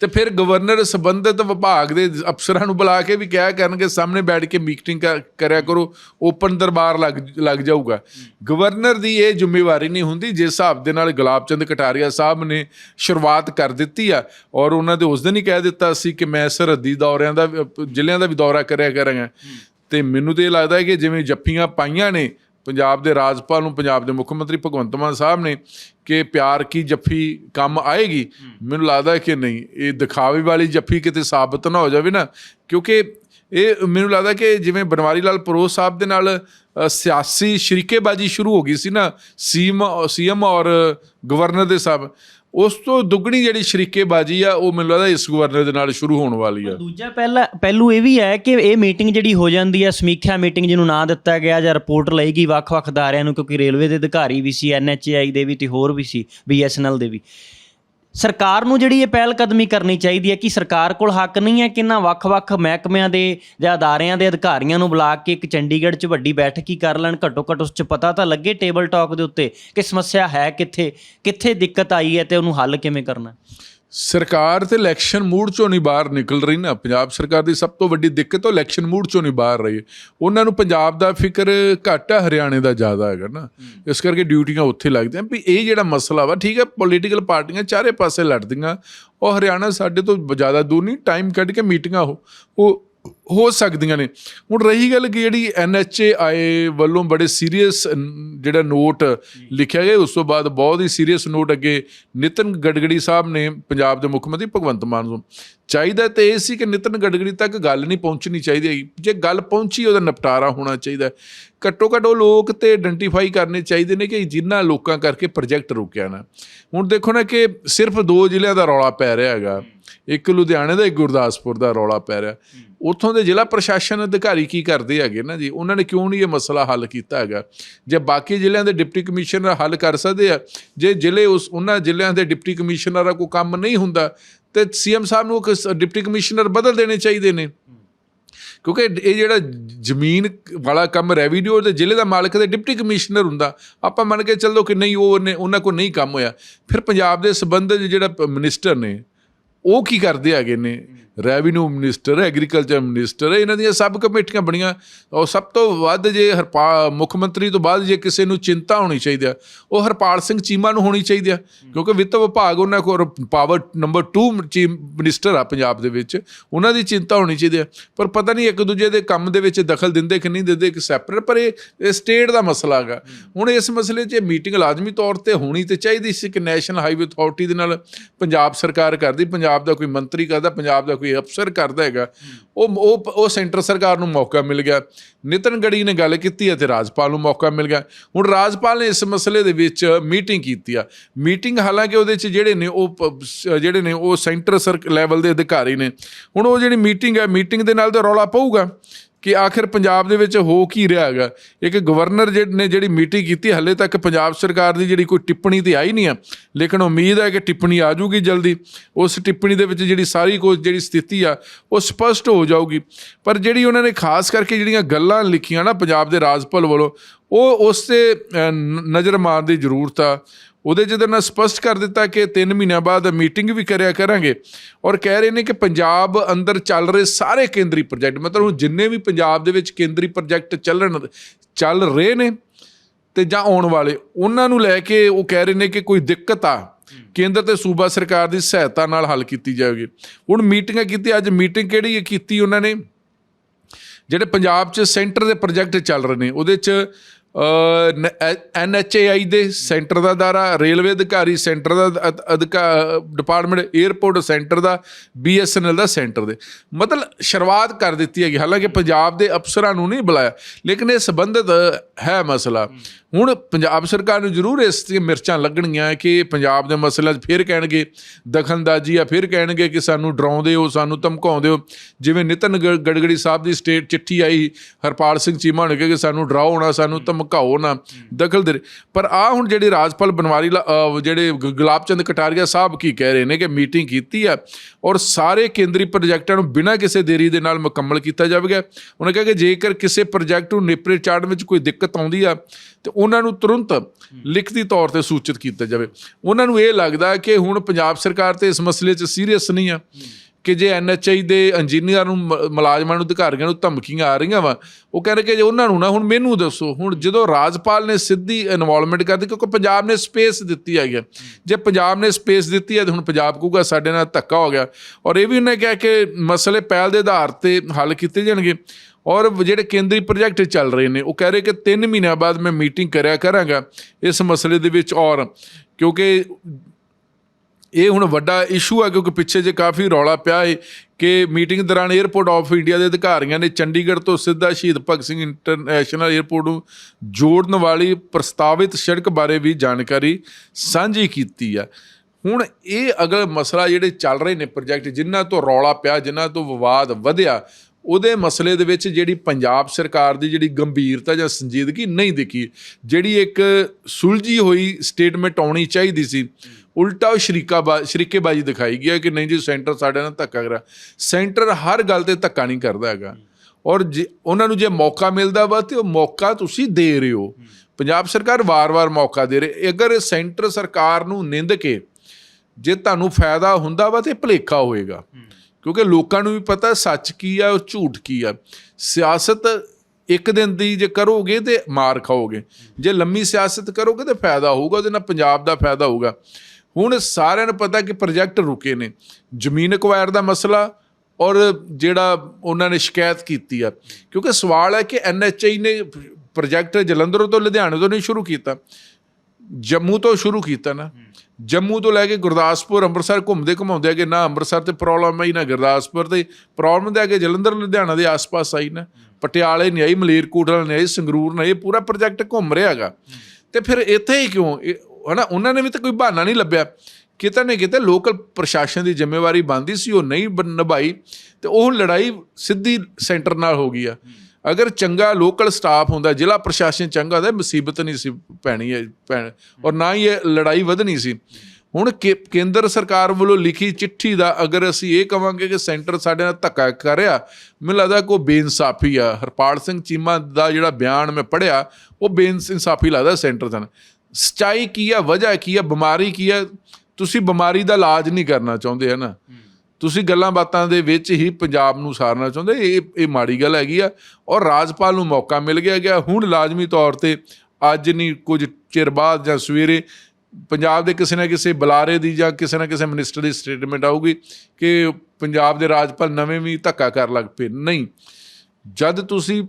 ਤੇ ਫਿਰ ਗਵਰਨਰ ਸੰਬੰਧਿਤ ਵਿਭਾਗ ਦੇ ਅਫਸਰਾਂ ਨੂੰ ਬੁਲਾ ਕੇ ਵੀ ਕਿਹਾ ਕਰਨਗੇ, ਸਾਹਮਣੇ ਬੈਠ ਕੇ ਮੀਟਿੰਗ ਕਰ- ਕਰਿਆ ਕਰੋ ਓਪਨ ਦਰਬਾਰ ਲੱਗ ਲੱਗ ਜਾਊਗਾ। ਗਵਰਨਰ ਦੀ ਇਹ ਜ਼ਿੰਮੇਵਾਰੀ ਨਹੀਂ ਹੁੰਦੀ, ਜਿਸ ਹਿਸਾਬ ਦੇ ਨਾਲ ਗੁਲਾਬ ਚੰਦ ਕਟਾਰੀਆ ਸਾਹਿਬ ਨੇ ਸ਼ੁਰੂਆਤ ਕਰ ਦਿੱਤੀ ਆ, ਔਰ ਉਹਨਾਂ ਦੇ ਉਸ ਦਿਨ ਹੀ ਕਹਿ ਦਿੱਤਾ ਸੀ ਕਿ ਮੈਂ ਸਰਹੱਦੀ ਦੌਰਿਆਂ ਦਾ, ਜ਼ਿਲ੍ਹਿਆਂ ਦਾ ਵੀ ਦੌਰਾ ਕਰਿਆ ਕਰਾਂਗਾ। ਤੇ ਮੈਨੂੰ ਤੇ ਇਹ ਲੱਗਦਾ ਹੈ ਕਿ ਜਿਵੇਂ ਜੱਫੀਆਂ ਪਾਈਆਂ ਨੇ, ਪੰਜਾਬ ਦੇ ਰਾਜਪਾਲ ਨੂੰ ਪੰਜਾਬ ਦੇ ਮੁੱਖ ਮੰਤਰੀ ਭਗਵੰਤ ਮਾਨ ਸਾਹਿਬ ਨੇ ਕਿ ਪਿਆਰ ਕੀ ਜੱਫੀ ਕੰਮ ਆਏਗੀ? ਮੈਨੂੰ ਲੱਗਦਾ ਕਿ ਨਹੀਂ। ਇਹ ਦਿਖਾਵੇ ਵਾਲੀ ਜੱਫੀ ਕਿਤੇ ਸਾਬਤ ਨਾ ਹੋ ਜਾਵੇ ਨਾ। ਕਿਉਂਕਿ ਇਹ ਮੈਨੂੰ ਲੱਗਦਾ ਕਿ ਜਿਵੇਂ ਬਨਵਾਰੀ ਲਾਲ ਪਰੋਸ ਸਾਹਿਬ ਦੇ ਨਾਲ ਸਿਆਸੀ ਸ਼ਰੀਕੇਬਾਜ਼ੀ ਸ਼ੁਰੂ ਹੋ ਗਈ ਸੀ ਨਾ ਸੀਐਮ ਸੀਐਮ ਔਰ ਗਵਰਨਰ ਦੇ ਸਾਹਿਬ। ਉਸ ਤੋਂ ਦੁੱਗਣੀ ਜਿਹੜੀ ਸ਼ਰੀਕੇਬਾਜ਼ੀ ਆ, ਉਹ ਮੈਨੂੰ ਲੱਗਦਾ ਇਸ ਗਵਰਨਰ ਦੇ ਨਾਲ ਸ਼ੁਰੂ ਹੋਣ ਵਾਲੀ ਆ। ਦੂਜਾ ਪਹਿਲਾ ਪਹਿਲੂ ਇਹ ਵੀ ਹੈ ਕਿ ਇਹ ਮੀਟਿੰਗ ਜਿਹੜੀ ਹੋ ਜਾਂਦੀ ਹੈ ਸਮੀਖਿਆ ਮੀਟਿੰਗ ਜਿਹਨੂੰ ਨਾਂ ਦਿੱਤਾ ਗਿਆ ਜਾਂ ਰਿਪੋਰਟ ਲਏਗੀ ਵੱਖ-ਵੱਖ ਅਦਾਰਿਆਂ ਨੂੰ, ਕਿਉਂਕਿ ਰੇਲਵੇ ਦੇ ਅਧਿਕਾਰੀ ਵੀ ਸੀ, ਐਨਐਚਏਆਈ ਦੇ ਵੀ ਤੇ ਹੋਰ ਵੀ ਸੀ, ਬੀਐਸਐਨਐਲ ਦੇ ਵੀ। ਸਰਕਾਰ ਨੂੰ ਜਿਹੜੀ ਇਹ ਪਹਿਲ ਕਦਮੀ ਕਰਨੀ ਚਾਹੀਦੀ ਹੈ ਕਿ ਸਰਕਾਰ ਕੋਲ ਹੱਕ ਨਹੀਂ ਹੈ ਕਿ ਇਹਨਾਂ ਵੱਖ-ਵੱਖ ਮਹਿਕਮਿਆਂ ਦੇ ਜਾਂ ਅਦਾਰਿਆਂ ਦੇ ਅਧਿਕਾਰੀਆਂ ਨੂੰ ਬੁਲਾ ਕੇ ਇੱਕ ਚੰਡੀਗੜ੍ਹ 'ਚ ਵੱਡੀ ਬੈਠਕ ਹੀ ਕਰ ਲੈਣ। ਘੱਟੋ ਘੱਟ ਉਸ 'ਚ ਪਤਾ ਤਾਂ ਲੱਗੇ ਟੇਬਲ ਟਾਕ ਦੇ ਉੱਤੇ ਕਿ ਸਮੱਸਿਆ ਹੈ ਕਿੱਥੇ ਕਿੱਥੇ ਦਿੱਕਤ ਆਈ ਹੈ ਤੇ ਉਹਨੂੰ ਹੱਲ ਕਿਵੇਂ ਕਰਨਾ। ਸਰਕਾਰ ਤੇ ਇਲੈਕਸ਼ਨ ਮੂਡ ਚੋਂ ਨਹੀਂ ਬਾਹਰ ਨਿਕਲ ਰਹੀ ਨਾ। ਪੰਜਾਬ ਸਰਕਾਰ ਦੀ ਸਭ ਤੋਂ ਵੱਡੀ ਦਿੱਕਤ ਉਹ ਇਲੈਕਸ਼ਨ ਮੂਡ ਚੋਂ ਨਹੀਂ ਬਾਹਰ ਰਹੀ। ਉਹਨਾਂ ਨੂੰ ਪੰਜਾਬ ਦਾ ਫਿਕਰ ਘੱਟ ਹੈ ਹਰਿਆਣੇ ਦਾ ਜ਼ਿਆਦਾ ਹੈਗਾ ਨਾ। ਇਸ ਕਰਕੇ ਡਿਊਟੀਆਂ ਉੱਥੇ ਲੱਗਦੀਆਂ। ਵੀ ਇਹ ਜਿਹੜਾ ਮਸਲਾ ਵਾ ਠੀਕ ਹੈ ਪੋਲੀਟੀਕਲ ਪਾਰਟੀਆਂ ਚਾਰੇ ਪਾਸੇ ਲੜਦੀਆਂ। ਉਹ ਹਰਿਆਣਾ ਸਾਡੇ ਤੋਂ ਜ਼ਿਆਦਾ ਦੂਰ ਨਹੀਂ ਟਾਈਮ ਕੱਢ ਕੇ ਮੀਟਿੰਗਾਂ ਹੋ। ਉਹ ਹੋ ਸਕਦੀਆਂ ਨੇ। ਹੁਣ ਰਹੀ ਗੱਲ ਕਿ ਜਿਹੜੀ ਆਈ ਵੱਲੋਂ ਬੜੇ ਸੀਰੀਅਸ ਜਿਹੜਾ ਨੋਟ ਲਿਖਿਆ ਗਿਆ, ਉਸ ਤੋਂ ਬਾਅਦ ਬਹੁਤ ਹੀ ਸੀਰੀਅਸ ਨੋਟ ਅੱਗੇ ਨਿਤਨ ਗਡਕਰੀ ਸਾਹਿਬ ਨੇ ਪੰਜਾਬ ਦੇ ਮੁੱਖ ਮੰਤਰੀ ਭਗਵੰਤ ਮਾਨ ਨੂੰ ਚਾਹੀਦਾ ਤੇ ਇਹ ਸੀ ਕਿ ਨਿਤਨ ਗਡਕਰੀ ਤੱਕ ਗੱਲ ਨਹੀਂ ਪਹੁੰਚਣੀ ਚਾਹੀਦੀ ਹੈਗੀ। ਜੇ ਗੱਲ ਪਹੁੰਚੀ, ਉਹਦਾ ਨਿਪਟਾਰਾ ਹੋਣਾ ਚਾਹੀਦਾ ਘੱਟੋ ਘੱਟ ਉਹ ਲੋਕ ਤੇ ਆਇਡੈਂਟੀਫਾਈ ਕਰਨੇ ਚਾਹੀਦੇ ਨੇ ਕਿ ਜਿਨ੍ਹਾਂ ਲੋਕਾਂ ਕਰਕੇ ਪ੍ਰੋਜੈਕਟ ਰੁਕਿਆ ਨਾ। ਹੁਣ ਦੇਖੋ ਨਾ ਕਿ ਸਿਰਫ ਦੋ ਜ਼ਿਲ੍ਹਿਆਂ ਦਾ ਰੌਲਾ ਪੈ ਰਿਹਾ ਹੈਗਾ। ਇੱਕ ਲੁਧਿਆਣੇ ਦਾ, ਇੱਕ ਗੁਰਦਾਸਪੁਰ ਦਾ ਰੌਲਾ ਪੈ ਰਿਹਾ। ਉੱਥੋਂ ਦੇ ਜ਼ਿਲ੍ਹਾ ਪ੍ਰਸ਼ਾਸਨ ਅਧਿਕਾਰੀ ਕੀ ਕਰਦੇ ਹੈਗੇ ਨਾ ਜੀ? ਉਹਨਾਂ ਨੇ ਕਿਉਂ ਨਹੀਂ ਇਹ ਮਸਲਾ ਹੱਲ ਕੀਤਾ ਹੈਗਾ? ਜੇ ਬਾਕੀ ਜ਼ਿਲ੍ਹਿਆਂ ਦੇ ਡਿਪਟੀ ਕਮਿਸ਼ਨਰ ਹੱਲ ਕਰ ਸਕਦੇ ਆ, ਜੇ ਜ਼ਿਲ੍ਹੇ ਉਸ, ਉਹਨਾਂ ਜ਼ਿਲ੍ਹਿਆਂ ਦੇ ਡਿਪਟੀ ਕਮਿਸ਼ਨਰਾਂ ਕੋਈ ਕੰਮ ਨਹੀਂ ਹੁੰਦਾ ਤੇ ਸੀਐਮ ਸਾਹਿਬ ਨੂੰ ਇੱਕ ਸ- ਡਿਪਟੀ ਕਮਿਸ਼ਨਰ ਬਦਲ ਦੇਣੇ ਚਾਹੀਦੇ ਨੇ। ਕਿਉਂਕਿ ਇਹ ਜਿਹੜਾ ਜ਼ਮੀਨ ਵਾਲਾ ਕੰਮ ਰੈਵਨਿਊ ਦੇ ਜ਼ਿਲ੍ਹੇ ਦਾ ਮਾਲਕ ਤੇ ਡਿਪਟੀ ਕਮਿਸ਼ਨਰ ਹੁੰਦਾ, ਆਪਾਂ ਮੰਨ ਕੇ ਚੱਲੋ ਕਿ ਨਹੀਂ ਉਹ ਉਹਨਾਂ ਕੋਲ ਨਹੀਂ ਕੰਮ ਹੋਇਆ। ਫਿਰ ਪੰਜਾਬ ਦੇ ਸੰਬੰਧਿਤ ਜਿਹੜਾ ਪ- ਮਿਨਿਸਟਰ ਨੇ, ਉਹ ਕੀ ਕਰਦੇ ਹੈਗੇ ਨੇ? ਰੈਵਨਿਊ ਮਿਨਿਸਟਰ ਐਗਰੀਕਲਚਰ ਮਿਨਿਸਟਰ ਇਹਨਾਂ ਦੀਆਂ ਸਭ ਕਮੇਟੀਆਂ ਬਣੀਆਂ। ਉਹ ਸਭ ਤੋਂ ਵੱਧ ਜੇ ਹਰਪਾ, ਮੁੱਖ ਮੰਤਰੀ ਤੋਂ ਬਾਅਦ ਜੇ ਕਿਸੇ ਨੂੰ ਚਿੰਤਾ ਹੋਣੀ ਚਾਹੀਦੀ ਆ, ਉਹ ਹਰਪਾਲ ਸਿੰਘ ਚੀਮਾ ਨੂੰ ਹੋਣੀ ਚਾਹੀਦੀ ਆ। ਕਿਉਂਕਿ ਵਿੱਤ ਵਿਭਾਗ ਉਹਨਾਂ ਕੋਲ ਪਾਵਰ ਨੰਬਰ 2 ਚੀਫ ਮਿਨਿਸਟਰ ਆ ਪੰਜਾਬ ਦੇ ਵਿੱਚ, ਉਹਨਾਂ ਦੀ ਚਿੰਤਾ ਹੋਣੀ ਚਾਹੀਦੀ ਆ। ਪਰ ਪਤਾ ਨਹੀਂ ਇੱਕ ਦੂਜੇ ਦੇ ਕੰਮ ਦੇ ਵਿੱਚ ਦਖਲ ਦਿੰਦੇ ਕਿ ਨਹੀਂ ਦਿੰਦੇ, ਇੱਕ ਸੈਪਰੇਟ ਪਰ ਇਹ ਇਹ ਸਟੇਟ ਦਾ ਮਸਲਾ ਹੈਗਾ। ਹੁਣ ਇਸ ਮਸਲੇ 'ਚ ਮੀਟਿੰਗ ਲਾਜ਼ਮੀ ਤੌਰ ਤੇ ਹੋਣੀ ਤੇ ਚਾਹੀਦੀ ਸੀ ਕਿ ਨੈਸ਼ਨਲ ਹਾਈਵੇ ਅਥਾਰਟੀ ਦੇ ਨਾਲ ਪੰਜਾਬ ਸਰਕਾਰ ਕਰਦੀ, ਪੰਜਾਬ ਦਾ ਕੋਈ ਮੰਤਰੀ ਕਰਦਾ, ਪੰਜਾਬ ਦਾ ਕੋਈ ਅਫਸਰ ਕਰਦਾ ਹੈਗਾ, ਉਹ ਉਹ ਉਹ ਸੈਂਟਰ ਸਰਕਾਰ ਨੂੰ ਮੌਕਾ ਮਿਲ ਗਿਆ। ਨਿਤਨ ਗੜੀ ਨੇ ਗੱਲ ਕੀਤੀ ਹੈ ਤੇ ਰਾਜਪਾਲ ਨੂੰ ਮੌਕਾ ਮਿਲ ਗਿਆ। ਹੁਣ ਰਾਜਪਾਲ ਨੇ ਇਸ ਮਸਲੇ ਦੇ ਵਿੱਚ ਮੀਟਿੰਗ ਕੀਤੀ ਆ। ਮੀਟਿੰਗ ਹਾਲਾਂਕਿ ਉਹਦੇ 'ਚ ਜਿਹੜੇ ਨੇ ਉਹ ਜਿਹੜੇ ਨੇ ਉਹ ਸੈਂਟਰ ਸਰ, ਲੈਵਲ ਦੇ ਅਧਿਕਾਰੀ ਨੇ। ਹੁਣ ਉਹ ਜਿਹੜੀ ਮੀਟਿੰਗ ਹੈ, ਮੀਟਿੰਗ ਦੇ ਨਾਲ ਤਾਂ ਰੌਲਾ ਪਊਗਾ। ਕਿ ਆਖਿਰ ਪੰਜਾਬ ਦੇ ਵਿੱਚ ਹੋ ਕੀ ਰਿਹਾ ਹੈਗਾ? ਇੱਕ ਗਵਰਨਰ ਜਿਹੜੇ ਨੇ ਜਿਹੜੀ ਮੀਟਿੰਗ ਕੀਤੀ, ਹਲੇ ਤੱਕ ਪੰਜਾਬ ਸਰਕਾਰ ਦੀ ਜਿਹੜੀ ਕੋਈ ਟਿੱਪਣੀ ਤੇ ਆਈ ਨਹੀਂ ਆ, ਲੇਕਿਨ ਉਮੀਦ ਹੈ ਕਿ ਟਿੱਪਣੀ ਆ ਜਾਊਗੀ ਜਲਦੀ। ਉਸ ਟਿੱਪਣੀ ਦੇ ਵਿੱਚ ਜਿਹੜੀ ਸਾਰੀ ਕੁਝ ਜਿਹੜੀ ਸਥਿਤੀ ਆ, ਉਹ ਸਪਸ਼ਟ ਹੋ ਜਾਊਗੀ। ਪਰ ਜਿਹੜੀ ਉਹਨਾਂ ਨੇ ਖਾਸ ਕਰਕੇ ਜਿਹੜੀਆਂ ਗੱਲਾਂ ਲਿਖੀਆਂ ਨਾ ਪੰਜਾਬ ਦੇ ਰਾਜਪਾਲ ਵੱਲੋਂ, ਉਹ ਉਸ ਤੇ ਨਜ਼ਰ ਮਾਰਨ ਦੀ ਜ਼ਰੂਰਤ ਆ। ਉਹਦੇ ਜਿਹਦੇ ਨਾਲ ਸਪਸ਼ਟ ਕਰ ਦਿੱਤਾ ਕਿ 3 ਮਹੀਨਿਆਂ ਬਾਅਦ ਮੀਟਿੰਗ ਵੀ ਕਰਿਆ ਕਰਾਂਗੇ। ਔਰ ਕਹਿ ਰਹੇ ਨੇ ਕਿ ਪੰਜਾਬ ਅੰਦਰ ਚੱਲ ਰਹੇ ਸਾਰੇ ਕੇਂਦਰੀ ਪ੍ਰੋਜੈਕਟ, ਮਤਲਬ ਹੁਣ ਜਿੰਨੇ ਵੀ ਪੰਜਾਬ ਦੇ ਵਿੱਚ ਕੇਂਦਰੀ ਪ੍ਰੋਜੈਕਟ ਚੱਲਣ, ਚੱਲ ਰਹੇ ਨੇ, ਤੇ ਜਾਂ ਆਉਣ ਵਾਲੇ, ਉਹਨਾਂ ਨੂੰ ਲੈ ਕੇ ਉਹ ਕਹਿ ਰਹੇ ਨੇ ਕਿ ਕੋਈ ਦਿੱਕਤ ਆ। ਕੇਂਦਰ ਤੇ ਸੂਬਾ ਸਰਕਾਰ ਦੀ ਸਹਾਇਤਾ ਨਾਲ ਹੱਲ ਕੀਤੀ ਜਾਵੇਗੀ। ਹੁਣ ਮੀਟਿੰਗਾਂ ਕੀਤੀ ਅੱਜ ਮੀਟਿੰਗ ਕਿਹੜੀ ਕੀਤੀ ਉਹਨਾਂ ਨੇ? ਜਿਹੜੇ ਪੰਜਾਬ 'ਚ ਸੈਂਟਰ ਦੇ ਪ੍ਰੋਜੈਕਟ ਚੱਲ ਰਹੇ ਨੇ, ਉਹਦੇ 'ਚ ਐਨਐਚਏਆਈ ਦੇ ਸੈਂਟਰ ਦਾ ਦਾਰਾ ਰੇਲਵੇ ਅਧਿਕਾਰੀ ਸੈਂਟਰ ਦਾ ਅਧਿਕਾਰ ਡਿਪਾਰਟਮੈਂਟ 에ਅਰਪੋਰਟ ਸੈਂਟਰ ਦਾ, ਬੀਐਸਐਨਐਲ ਦਾ ਸੈਂਟਰ ਦੇ। ਮਤਲਬ ਸ਼ੁਰੂਆਤ ਕਰ ਦਿੱਤੀ ਹੈਗੀ। ਹਾਲਾਂਕਿ ਪੰਜਾਬ ਦੇ ਅਫਸਰਾਂ ਨੂੰ ਨਹੀਂ ਬੁਲਾਇਆ, ਲੇਕਿਨ ਇਹ ਸੰਬੰਧਿਤ ਹੈ ਮਸਲਾ। ਹੁਣ ਪੰਜਾਬ ਸਰਕਾਰ ਨੂੰ ਜ਼ਰੂਰ ਇਸ ਤੇ ਮਿਰਚਾਂ ਲੱਗਣਗੀਆਂ ਕਿ ਪੰਜਾਬ ਦੇ ਮਸਲੇ 'ਚ ਫਿਰ ਕਹਿਣਗੇ, ਦਖਲਅੰਦਾਜ਼ੀ ਆ ਫਿਰ ਕਹਿਣਗੇ ਕਿ ਸਾਨੂੰ ਡਰਾਉਂਦੇ ਹੋ, ਸਾਨੂੰ ਧਮਕਾਉਂਦੇ ਹੋ। ਜਿਵੇਂ ਨਿਤਨ ਗ- ਸਾਹਿਬ ਦੀ ਸਟੇਟ ਚਿੱਠੀ ਆਈ, ਹਰਪਾਲ ਸਿੰਘ ਚੀਮਾ ਨੇ ਕਿਹਾ ਕਿ ਸਾਨੂੰ ਡਰਾਓ ਨਾ, ਸਾਨੂੰ ਧਮ ਧਮਕਾਓ ਨਾ ਦਖਲ ਦੇ ਪਰ ਆ ਹੁਣ ਜਿਹੜੇ ਰਾਜਪਾਲ ਬਨਵਾਰੀ ਜਿਹੜੇ ਗੁਲਾਬ ਚੰਦ ਕਟਾਰੀਆ ਸਾਹਿਬ ਕੀ ਕਹਿ ਰਹੇ ਨੇ ਕਿ ਮੀਟਿੰਗ ਕੀਤੀ ਆ ਔਰ ਸਾਰੇ ਕੇਂਦਰੀ ਪ੍ਰੋਜੈਕਟਾਂ ਨੂੰ ਬਿਨਾਂ ਕਿਸੇ ਦੇਰੀ ਦੇ ਨਾਲ ਮੁਕੰਮਲ ਕੀਤਾ ਜਾਵੇਗਾ। ਉਹਨੇ ਕਿਹਾ ਕਿ ਜੇਕਰ ਕਿਸੇ ਪ੍ਰੋਜੈਕਟ ਨੂੰ ਨੇਪਰੇ ਚਾੜਨ ਵਿੱਚ ਕੋਈ ਦਿੱਕਤ ਆਉਂਦੀ ਆ ਤੇ ਉਹਨਾਂ ਨੂੰ ਤੁਰੰਤ ਲਿਖਤੀ ਤੌਰ ਤੇ ਸੂਚਿਤ ਕੀਤਾ ਜਾਵੇ। ਉਹਨਾਂ ਨੂੰ ਇਹ ਲੱਗਦਾ ਕਿ ਹੁਣ ਪੰਜਾਬ ਸਰਕਾਰ ਤੇ ਇਸ ਮਸਲੇ 'ਚ ਸੀਰੀਅਸ ਨਹੀਂ ਆ। ਕਿ ਜੇ ਐਨਐਚਆਈ ਦੇ ਇੰਜੀਨੀਅਰ ਨੂੰ ਮ- ਮੁਲਾਜ਼ਮਾਂ ਨੂੰ ਅਧਿਕਾਰੀਆਂ ਨੂੰ ਧਮਕੀਆਂ ਆ ਰਹੀਆਂ ਵਾ, ਉਹ ਕਹਿੰਦੇ ਕਿ ਜੇ ਉਹਨਾਂ ਨੂੰ ਨਾ, ਹੁਣ ਮੈਨੂੰ ਦੱਸੋ, ਹੁਣ ਜਦੋਂ ਰਾਜਪਾਲ ਨੇ ਸਿੱਧੀ ਇਨਵੋਲਵਮੈਂਟ ਕਰਦੀ ਕਿਉਂਕਿ ਪੰਜਾਬ ਨੇ ਸਪੇਸ ਦਿੱਤੀ ਹੈਗੀ ਆ। ਜੇ ਪੰਜਾਬ ਨੇ ਸਪੇਸ ਦਿੱਤੀ ਹੈ, ਤਾਂ ਹੁਣ ਪੰਜਾਬ ਕਹੂਗਾ, ਸਾਡੇ ਨਾਲ ਧੱਕਾ ਹੋ ਗਿਆ ਔਰ ਇਹ ਵੀ ਉਹਨੇ ਕਿਹਾ ਕਿ ਮਸਲੇ ਪਹਿਲ ਦੇ ਆਧਾਰ ਤੇ ਹੱਲ ਕੀਤੇ ਜਾਣਗੇ ਔਰ ਜਿਹੜੇ ਕੇਂਦਰੀ ਪ੍ਰੋਜੈਕਟ ਚੱਲ ਰਹੇ ਨੇ, ਉਹ ਕਹਿ ਰਹੇ ਕਿ 3 ਮਹੀਨਿਆਂ ਬਾਅਦ ਮੈਂ ਮੀਟਿੰਗ ਕਰਿਆ ਕਰਾਂਗਾ ਇਸ ਮਸਲੇ ਦੇ ਵਿੱਚ ਔਰ, ਕਿਉਂਕਿ ਇਹ ਹੁਣ ਵੱਡਾ ਇਸ਼ੂ ਆ ਕਿਉਂਕਿ ਪਿੱਛੇ ਜੇ ਕਾਫੀ ਰੌਲਾ ਪਿਆ ਹੈ ਕਿ ਮੀਟਿੰਗ ਦੌਰਾਨ 에ਅਰਪੋਰਟ ਆਫ ਇੰਡੀਆ ਦੇ ਅਧਿਕਾਰੀਆਂ ਨੇ ਚੰਡੀਗੜ੍ਹ ਤੋਂ ਸਿੱਧਾ ਸ਼ਹੀਦ ਭਗਤ ਸਿੰਘ ਇੰਟਰਨੈਸ਼ਨਲ 에ਅਰਪੋਰਟ ਨੂੰ ਜੋੜਨ ਵਾਲੀ ਪ੍ਰਸਤਾਵਿਤ ਸੜਕ ਬਾਰੇ ਵੀ ਜਾਣਕਾਰੀ ਸਾਂਝੀ ਕੀਤੀ ਆ। ਹੁਣ ਇਹ ਅਗਰ ਮਸਲਾ ਜਿਹੜੇ ਚੱਲ ਰਹੇ ਨੇ ਪ੍ਰੋਜੈਕਟ ਜਿਨ੍ਹਾਂ ਤੋਂ ਰੌਲਾ ਪਿਆ, ਜਿਨ੍ਹਾਂ ਤੋਂ ਵਿਵਾਦ ਵਧਿਆ, ਉਹਦੇ ਮਸਲੇ ਦੇ ਵਿੱਚ ਜਿਹੜੀ ਪੰਜਾਬ ਸਰਕਾਰ ਦੀ ਜਿਹੜੀ ਗੰਭੀਰਤਾ ਜਾਂ ਸੰਜੀਦਗੀ ਨਹੀਂ ਦਿਖੀ, ਜਿਹੜੀ ਇੱਕ ਸੁਲਝੀ ਹੋਈ ਸਟੇਟਮੈਂਟ ਆਉਣੀ ਚਾਹੀਦੀ ਸੀ ਉਲਟਾ ਉਹ ਸ਼ਰੀਕਾਬਾ ਸ਼ਰੀਕੇਬਾਜ਼ੀ ਦਿਖਾਈ ਗਿਆ ਕਿ ਨਹੀਂ ਜੀ, ਸੈਂਟਰ ਸਾਡੇ ਨਾਲ ਧੱਕਾ ਕਰਾ ਸੈਂਟਰ ਹਰ ਗੱਲ ਤੇ ਧੱਕਾ ਨਹੀਂ ਕਰਦਾ ਹੈਗਾ। ਔਰ ਜੇ ਉਹਨਾਂ ਨੂੰ ਜੇ ਮੌਕਾ ਮਿਲਦਾ ਵਾ ਤੇ ਉਹ ਮੌਕਾ ਤੁਸੀਂ ਦੇ ਰਹੇ ਹੋ। ਪੰਜਾਬ ਸਰਕਾਰ ਵਾਰ-ਵਾਰ ਮੌਕਾ ਦੇ ਰਹੀ ਅਗਰ ਸੈਂਟਰ ਸਰਕਾਰ ਨੂੰ ਨਿੰਦ ਕੇ ਜੇ ਤੁਹਾਨੂੰ ਫਾਇਦਾ ਹੁੰਦਾ ਵਾ ਤੇ ਭਲੇਖਾ ਹੋਏਗਾ। ਕਿਉਂਕਿ ਲੋਕਾਂ ਨੂੰ ਵੀ ਪਤਾ ਸੱਚ ਕੀ ਆ, ਉਹ ਝੂਠ ਕੀ ਆ। ਸਿਆਸਤ ਇੱਕ ਦਿਨ ਦੀ ਜੇ ਕਰੋਗੇ ਤੇ ਮਾਰ ਖਾਓਗੇ। ਜੇ ਲੰਮੀ ਸਿਆਸਤ ਕਰੋਗੇ ਤੇ ਫਾਇਦਾ ਹੋਊਗਾ, ਉਹਦੇ ਨਾਲ ਪੰਜਾਬ ਦਾ ਫਾਇਦਾ ਹੋਊਗਾ। ਹੁਣ ਸਾਰਿਆਂ ਨੂੰ ਪਤਾ ਕਿ ਪ੍ਰੋਜੈਕਟ ਰੁਕੇ ਨੇ। ਜ਼ਮੀਨ ਅਕਵਾਇਰ ਦਾ ਮਸਲਾ ਔਰ ਜਿਹੜਾ ਉਹਨਾਂ ਨੇ ਸ਼ਿਕਾਇਤ ਕੀਤੀ ਆ। ਕਿਉਂਕਿ ਸਵਾਲ ਹੈ ਕਿ ਐਨਐਚਆਈ ਨੇ ਪ੍ਰੋਜੈਕਟ ਜਲੰਧਰ ਤੋਂ ਲੁਧਿਆਣੇ ਤੋਂ ਨਹੀਂ ਸ਼ੁਰੂ ਕੀਤਾ। ਜੰਮੂ ਤੋਂ ਸ਼ੁਰੂ ਕੀਤਾ ਨਾ। ਜੰਮੂ ਤੋਂ ਲੈ ਕੇ ਗੁਰਦਾਸਪੁਰ, ਅੰਮ੍ਰਿਤਸਰ ਘੁੰਮਦੇ ਘੁਮਾਉਂਦੇ ਅੱਗੇ ਨਾ ਅੰਮ੍ਰਿਤਸਰ ਤੇ ਪ੍ਰੋਬਲਮ ਆਈ, ਨਾ ਗੁਰਦਾਸਪੁਰ ਤੇ ਪ੍ਰੋਬਲਮ ਦੇ ਅੱਗੇ ਜਲੰਧਰ, ਲੁਧਿਆਣਾ ਦੇ ਆਸ-ਪਾਸ ਆਈ ਨਾ। ਪਟਿਆਲੇ ਨਹੀਂ ਆਈ, ਮਲੇਰਕੋਟਲਾ ਨਹੀਂ ਆਈ, ਸੰਗਰੂਰ ਨਹੀਂ ਆਈ, ਪੂਰਾ ਪ੍ਰੋਜੈਕਟ ਘੁੰਮ ਰਿਹਾ ਹੈਗਾ। ਤੇ ਫਿਰ ਇੱਥੇ ਹੀ ਕਿਉਂ? ਇਹ- ਹਨਾ, ਉਹਨਾਂ ਨੇ ਵੀ ਤਾਂ ਕੋਈ ਬਹਾਨਾ ਨਹੀਂ ਲੱਭਿਆ। ਕਿਤੇ ਨਾ ਕਿਤੇ ਲੋਕਲ ਪ੍ਰਸ਼ਾਸਨ ਦੀ ਜ਼ਿੰਮੇਵਾਰੀ ਬਣਦੀ ਸੀ, ਉਹ ਨਹੀਂ ਬ- ਨਿਭਾਈ, ਤੇ ਉਹ ਲੜਾਈ ਸਿੱਧੀ ਸੈਂਟਰ ਨਾਲ ਹੋ ਗਈ ਆ। ਅਗਰ ਚੰਗਾ ਲੋਕਲ ਸਟਾਫ ਹੁੰਦਾ, ਜ਼ਿਲ੍ਹਾ ਪ੍ਰਸ਼ਾਸਨ ਚੰਗਾ ਹੁੰਦਾ ਮੁਸੀਬਤ ਨਹੀਂ ਸੀ ਪੈਣੀ ਹੈ ਪੈਣ ਔਰ ਨਾ ਹੀ ਇਹ ਲੜਾਈ ਵਧਣੀ ਸੀ। ਹੁਣ ਕੇ- ਕੇਂਦਰ ਸਰਕਾਰ ਵੱਲੋਂ ਲਿਖੀ ਚਿੱਠੀ ਦਾ ਅਗਰ ਅਸੀਂ ਇਹ ਕਵਾਂਗੇ ਕਿ ਸੈਂਟਰ ਸਾਡੇ ਨਾਲ ਧੱਕਾ ਕਰ ਰਿਹਾ, ਮੈਨੂੰ ਲੱਗਦਾ ਕੋਈ ਬੇਇਨਸਾਫੀ ਆ। ਹਰਪਾਲ ਸਿੰਘ ਚੀਮਾ ਦਾ ਜਿਹੜਾ ਬਿਆਨ ਮੈਂ ਪੜਿਆ ਉਹ ਬੇਇਨਸਾਫੀ ਲੱਗਦਾ ਸੈਂਟਰ ਦਾ। ਸਚਾਈ ਕੀ ਆ, ਵਜ੍ਹਾ ਕੀ ਆ, ਬਿਮਾਰੀ ਕੀ ਆ, ਤੁਸੀਂ ਬਿਮਾਰੀ ਦਾ ਇਲਾਜ ਨਹੀਂ ਕਰਨਾ ਚਾਹੁੰਦੇ ਹੈ ਨਾ ਤੁਸੀਂ ਗੱਲਾਂ ਬਾਤਾਂ ਦੇ ਵਿੱਚ ਹੀ ਪੰਜਾਬ ਨੂੰ ਸਾਰਨਾ ਚਾਹੁੰਦੇ, ਇਹ ਇਹ ਮਾੜੀ ਗੱਲ ਹੈਗੀ ਆ। ਔਰ ਰਾਜਪਾਲ ਨੂੰ ਮੌਕਾ ਮਿਲ ਗਿਆ ਗਿਆ। ਹੁਣ ਲਾਜ਼ਮੀ ਤੌਰ ਤੇ ਅੱਜ ਨਹੀਂ ਕੁਝ ਚਿਰ ਬਾਅਦ ਜਾਂ ਸਵੇਰੇ ਪੰਜਾਬ ਦੇ ਕਿਸੇ ਨਾ ਕਿਸੇ ਬੁਲਾਰੇ ਦੀ ਜਾਂ ਕਿਸੇ ਨਾ ਕਿਸੇ ਮਿਨਿਸਟਰ ਦੀ ਸਟੇਟਮੈਂਟ ਆਊਗੀ ਕਿ ਪੰਜਾਬ ਦੇ ਰਾਜਪਾਲ ਨਵੇਂ ਵੀ ਧੱਕਾ ਕਰ ਲੱਗ ਪਏ। ਨਹੀਂ। ਜਦ ਤੁਸੀਂ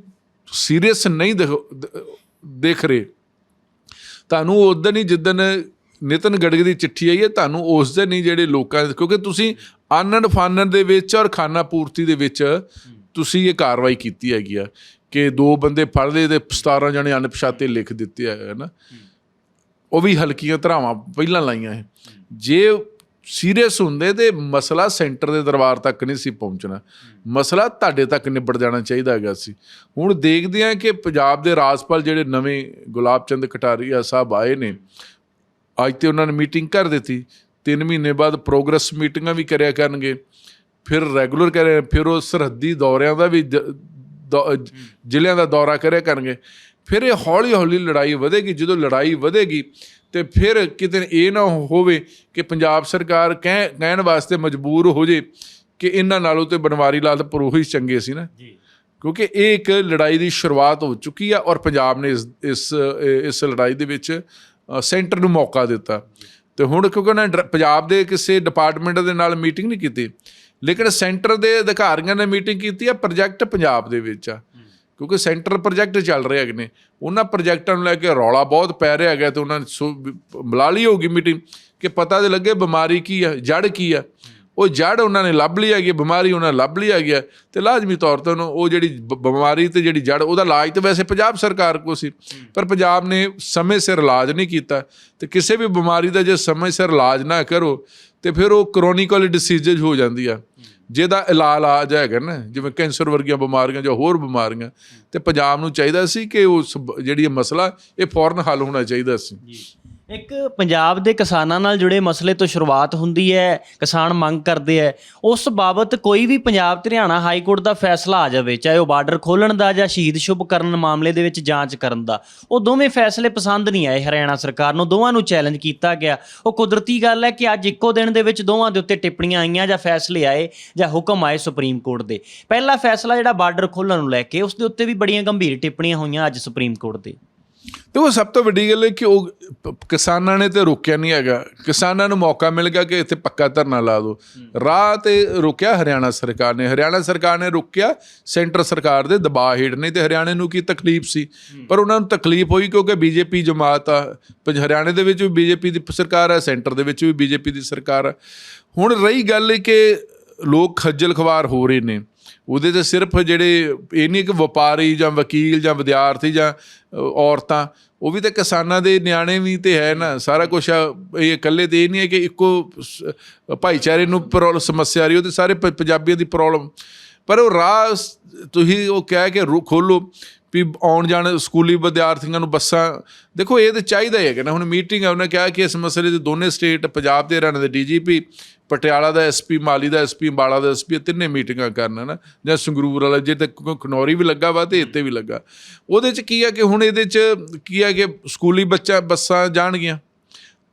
ਸੀਰੀਅਸ ਨਹੀਂ ਦੇਖੋ- ਦੇਖ ਰਹੇ ਤੁਹਾਨੂੰ ਉਦੋਂ ਹੀ ਜਿੱਦਣ ਨਿਤਨ ਗੜਗ ਦੀ ਚਿੱਠੀ ਆਈ ਹੈ, ਤੁਹਾਨੂੰ ਉਸ ਦਿਨ ਹੀ ਜਿਹੜੇ ਲੋਕਾਂ ਕਿਉਂਕਿ ਤੁਸੀਂ ਆਨੰਦ ਫਾਨਨ ਦੇ ਵਿੱਚ ਔਰ ਖਾਨਾ ਪੂਰਤੀ ਦੇ ਵਿੱਚ ਤੁਸੀਂ ਇਹ ਕਾਰਵਾਈ ਕੀਤੀ ਹੈਗੀ ਆ ਕਿ ਦੋ ਬੰਦੇ ਫੜ ਲਏ ਤੇ 17 ਜਣੇ ਅਣਪਛਾਤੇ ਲਿਖ ਦਿੱਤੇ ਹੈ ਨਾ? ਉਹ ਵੀ ਹਲਕੀਆਂ ਧਰਾਵਾਂ ਪਹਿਲਾਂ ਲਾਈਆਂ ਹੈ ਜੇ ਸੀਰੀਅਸ ਹੁੰਦੇ ਤੇ ਮਸਲਾ ਸੈਂਟਰ ਦੇ ਦਰਬਾਰ ਤੱਕ ਨਹੀਂ ਸੀ ਪਹੁੰਚਣਾ। ਮਸਲਾ ਤੁਹਾਡੇ ਤੱਕ ਨਿਬੜ ਜਾਣਾ ਚਾਹੀਦਾ ਹੈਗਾ ਸੀ। ਹੁਣ ਦੇਖਦੇ ਹਾਂ ਕਿ ਪੰਜਾਬ ਦੇ ਰਾਜਪਾਲ ਜਿਹੜੇ ਨਵੇਂ ਗੁਲਾਬ ਚੰਦ ਕਟਾਰੀਆ ਸਾਹਿਬ ਆਏ ਨੇ, ਅੱਜ ਤੇ ਉਹਨਾਂ ਨੇ ਮੀਟਿੰਗ ਕਰ ਦਿੱਤੀ। 3 ਮਹੀਨੇ ਬਾਅਦ ਪ੍ਰੋਗਰੈਸ ਮੀਟਿੰਗਾਂ ਵੀ ਕਰਿਆ ਕਰਨਗੇ। ਫਿਰ ਰੈਗੂਲਰ ਕਰਿਆ, ਫਿਰ ਉਹ ਸਰਹੱਦੀ ਦੌਰਿਆਂ ਦਾ ਵੀ ਜ- ਦੌ- ਜ਼ਿਲ੍ਹਿਆਂ ਦਾ ਦੌਰਾ ਕਰਿਆ ਕਰਨਗੇ। ਫਿਰ ਇਹ ਹੌਲੀ ਹੌਲੀ ਲੜਾਈ ਵਧੇਗੀ। ਜਦੋਂ ਲੜਾਈ ਵਧੇਗੀ ਤੇ ਫਿਰ ਕਿਤੇ ਇਹ ਨਾ ਹੋਵੇ ਕਿ ਪੰਜਾਬ ਸਰਕਾਰ ਕਹਿ ਕਹਿਣ ਵਾਸਤੇ ਮਜਬੂਰ ਹੋ ਜੇ ਕਿ ਇਹਨਾਂ ਨਾਲੋਂ ਤੇ ਬਨਵਾਰੀ ਲਾਲ ਪੁਰੋਹਿਤ ਚੰਗੇ ਸੀ ਨਾ। ਜੀ। ਕਿਉਂਕਿ ਇਹ ਇੱਕ ਲੜਾਈ ਦੀ ਸ਼ੁਰੂਆਤ ਹੋ ਚੁੱਕੀ ਆ ਔਰ ਪੰਜਾਬ ਨੇ ਇਸ ਇਸ ਇਸ ਲੜਾਈ ਦੇ ਵਿੱਚ ਸੈਂਟਰ ਨੂੰ ਮੌਕਾ ਦਿੱਤਾ। ਤੇ ਹੁਣ ਕਿਉਂਕਿ ਉਹਨਾਂ ਪੰਜਾਬ ਦੇ ਕਿਸੇ ਡਿਪਾਰਟਮੈਂਟ ਦੇ ਨਾਲ ਮੀਟਿੰਗ ਨਹੀਂ ਕੀਤੀ ਲੇਕਿਨ ਸੈਂਟਰ ਦੇ ਅਧਿਕਾਰੀਆਂ ਨੇ ਮੀਟਿੰਗ ਕੀਤੀ ਆ ਪ੍ਰੋਜੈਕਟ ਪੰਜਾਬ ਦੇ ਵਿੱਚ ਆ। ਕਿਉਂਕਿ ਸੈਂਟਰ ਪ੍ਰੋਜੈਕਟ ਚੱਲ ਰਹੇ ਹੈਗੇ ਨੇ। ਉਹਨਾਂ ਪ੍ਰੋਜੈਕਟਾਂ ਨੂੰ ਲੈ ਕੇ ਰੌਲਾ ਬਹੁਤ ਪੈ ਰਿਹਾ ਹੈਗਾ ਤੇ ਉਹਨਾਂ ਨੇ ਸੋ- ਬੁਲਾ ਲਈ ਹੋਗੀ ਮੀਟਿੰਗ ਕਿ ਪਤਾ ਤੇ ਲੱਗੇ ਬਿਮਾਰੀ ਕੀ ਆ ਜੜ ਕੀ ਆ। ਉਹ ਜੜ ਉਹਨਾਂ ਨੇ ਲੱਭ ਲਈ ਹੈਗੀ ਬਿਮਾਰੀ ਉਹਨਾਂ ਲੱਭ ਲਈ ਹੈਗੀ ਆ ਤੇ ਲਾਜ਼ਮੀ ਤੌਰ ਤੇ ਉਹਨੂੰ ਉਹ ਜਿਹੜੀ ਬ- ਬਿਮਾਰੀ ਤੇ ਜਿਹੜੀ ਜੜ ਉਹਦਾ ਇਲਾਜ ਤੇ ਵੈਸੇ ਪੰਜਾਬ ਸਰਕਾਰ ਕੋ ਸੀ, ਪਰ ਪੰਜਾਬ ਨੇ ਸਮੇਂ ਸਿਰ ਇਲਾਜ ਨਹੀਂ ਕੀਤਾ। ਤੇ ਕਿਸੇ ਵੀ ਬਿਮਾਰੀ ਦਾ ਜੇ ਸਮੇਂ ਸਿਰ ਇਲਾਜ ਨਾ ਕਰੋ ਤੇ ਫਿਰ ਉਹ ਕ੍ਰੋਨਿਕਲ ਡਿਸੀਜ਼ਸ ਹੋ ਜਾਂਦੀ ਆ। ਜਿਹਦਾ ਇਲਾਜ ਹੈਗਾ ਨਾ, ਜਿਵੇਂ ਕੈਂਸਰ ਵਰਗੀਆਂ ਬਿਮਾਰੀਆਂ ਜਾਂ ਹੋਰ ਬਿਮਾਰੀਆਂ, ਤੇ ਪੰਜਾਬ ਨੂੰ ਚਾਹੀਦਾ ਸੀ ਕਿ ਉਸ ਜਿਹੜੀ ਇਹ ਮਸਲਾ, ਇਹ ਫੌਰਨ ਹੱਲ ਹੋਣਾ ਚਾਹੀਦਾ ਸੀ। ਇੱਕ ਪੰਜਾਬ ਦੇ ਕਿਸਾਨਾਂ ਨਾਲ ਜੁੜੇ ਮਸਲੇ ਤੋਂ ਸ਼ੁਰੂਆਤ ਹੁੰਦੀ ਹੈ, ਕਿਸਾਨ ਮੰਗ ਕਰਦੇ ਹੈ। ਉਸ ਬਾਬਤ ਕੋਈ ਵੀ ਪੰਜਾਬ ਤੇ ਹਰਿਆਣਾ ਹਾਈ ਕੋਰਟ ਦਾ ਫੈਸਲਾ ਆ ਜਾਵੇ, ਚਾਹੇ ਉਹ ਬਾਰਡਰ ਖੋਲਣ ਦਾ ਜਾਂ ਸ਼ਹੀਦ ਸ਼ੁਭ ਕਰਨ ਮਾਮਲੇ ਦੇ ਵਿੱਚ ਜਾਂਚ ਕਰਨ ਦਾ। ਉਹ ਦੋਵੇਂ ਫੈਸਲੇ ਪਸੰਦ ਨਹੀਂ ਆਏ ਹਰਿਆਣਾ ਸਰਕਾਰ ਨੂੰ, ਦੋਵਾਂ ਨੂੰ ਚੈਲੰਜ ਕੀਤਾ ਗਿਆ। ਉਹ ਕੁਦਰਤੀ ਗੱਲ ਹੈ ਕਿ ਅੱਜ ਇੱਕੋ ਦਿਨ ਦੇ ਵਿੱਚ ਦੋਵਾਂ ਦੇ ਉੱਤੇ ਟਿੱਪਣੀਆਂ ਆਈਆਂ ਜਾਂ ਫੈਸਲੇ ਆਏ ਜਾਂ ਹੁਕਮ ਆਏ ਸੁਪਰੀਮ ਕੋਰਟ ਦੇ। ਪਹਿਲਾ ਫੈਸਲਾ ਜਿਹੜਾ ਬਾਰਡਰ ਖੋਲਣ ਨੂੰ ਲੈ ਕੇ, ਉਸ ਦੇ ਉੱਤੇ ਵੀ ਬੜੀਆਂ ਗੰਭੀਰ ਟਿੱਪਣੀਆਂ ਹੋਈਆਂ ਅੱਜ ਸੁਪਰੀਮ ਕੋਰਟ ਦੇ। ਤੇ ਉਹ ਸਭ ਤੋਂ ਵੱਡੀ ਗੱਲ ਹੈ ਕਿ ਉਹ ਕਿਸਾਨਾਂ ਨੇ ਤੇ ਰੋਕਿਆ ਨਹੀਂ ਹੈਗਾ। ਕਿਸਾਨਾਂ ਨੂੰ ਮੌਕਾ ਮਿਲ ਗਿਆ ਕਿ ਇੱਥੇ ਪੱਕਾ ਧਰਨਾ ਲਾ ਦਿਓ। ਰਾਹ ਤੇ ਰੋਕਿਆ ਹਰਿਆਣਾ ਸਰਕਾਰ ਨੇ। ਹਰਿਆਣਾ ਸਰਕਾਰ ਨੇ ਰੋਕਿਆ, ਸੈਂਟਰ ਸਰਕਾਰ ਦੇ ਦਬਾਅ ਹੇਠ ਨਹੀਂ ਤੇ ਹਰਿਆਣੇ ਨੂੰ ਕੀ ਤਕਲੀਫ ਸੀ? ਪਰ ਉਹਨਾਂ ਨੂੰ ਤਕਲੀਫ ਹੋਈ ਕਿਉਂਕਿ ਬੀਜੇਪੀ ਜਮਾਤ ਆ ਪੰਜ- ਹਰਿਆਣੇ ਦੇ ਵਿੱਚ ਵੀ ਬੀਜੇਪੀ ਦੀ ਸਰਕਾਰ ਆ, ਸੈਂਟਰ ਦੇ ਵਿੱਚ ਵੀ ਬੀਜੇਪੀ ਦੀ ਸਰਕਾਰ ਆ। ਹੁਣ ਰਹੀ ਗੱਲ ਕਿ ਲੋਕ ਖੱਜਲ ਖਵਾਰ ਹੋ ਰਹੇ ਨੇ। ਉਹਦੇ ਤੇ ਸਿਰਫ ਜਿਹੜੇ ਇਹ ਨਹੀਂ ਕਿ ਵਪਾਰੀ ਜਾਂ ਵਕੀਲ ਜਾਂ ਵਿਦਿਆਰਥੀ ਜਾਂ ਔਰਤਾਂ, ਉਹ ਵੀ ਤਾਂ ਕਿਸਾਨਾਂ ਦੇ ਨਿਆਣੇ ਵੀ ਤੇ ਹੈ ਨਾ। ਸਾਰਾ ਕੁਝ ਇਹ ਇਕੱਲੇ ਤੇ ਇਹ ਨਹੀਂ ਹੈ ਕਿ ਇੱਕੋ ਸ- ਭਾਈਚਾਰੇ ਨੂੰ ਪ੍ਰੋਬਲਮ ਸਮੱਸਿਆ ਰਹੀ, ਉਹ ਤੇ ਸਾਰੇ ਪ- ਪੰਜਾਬੀਆਂ ਦੀ ਪ੍ਰੋਬਲਮ ਪਰ ਉਹ ਰਾਹ ਤੁਸੀਂ ਉਹ ਕਹਿ ਕੇ ਰੂ, ਖੋਲੋ ਵੀ ਆਉਣ ਜਾਣ ਸਕੂਲੀ ਵਿਦਿਆਰਥੀਆਂ ਨੂੰ ਬੱਸਾਂ, ਦੇਖੋ ਇਹ ਤਾਂ ਚਾਹੀਦਾ ਹੀ ਹੈ ਕਿ ਨਾ। ਹੁਣ ਮੀਟਿੰਗ ਹੈ ਉਹਨੇ ਕਿਹਾ ਕਿ ਇਸ ਮਸਲੇ ਦੇ ਦੋਨੇ ਸਟੇਟ ਪੰਜਾਬ ਦੇ ਹਰਿਆਣਾ ਦੇ ਡੀਜੀਪੀ ਪਟਿਆਲਾ ਦਾ ਐਸਪੀ, ਮਾਲੀ ਦਾ ਐਸਪੀ, ਅੰਬਾਲਾ ਦਾ ਐਸਪੀ ਤਿੰਨੇ ਮੀਟਿੰਗਾਂ ਕਰਨ ਨਾ? ਜਾਂ ਸੰਗਰੂਰ ਵਾਲਾ, ਜੇ ਤੇ ਖਨੌਰੀ ਵੀ ਲੱਗਾ ਵਾ ਤੇ ਇੱਥੇ ਵੀ ਲੱਗਾ। ਉਹਦੇ ਚ ਕੀ ਆ ਕਿ ਹੁਣ ਇਹਦੇ ਚ ਕੀ ਹੈ ਕਿ ਸਕੂਲੀ ਬੱਚਾ, ਬੱਸਾਂ ਜਾਣਗੀਆਂ।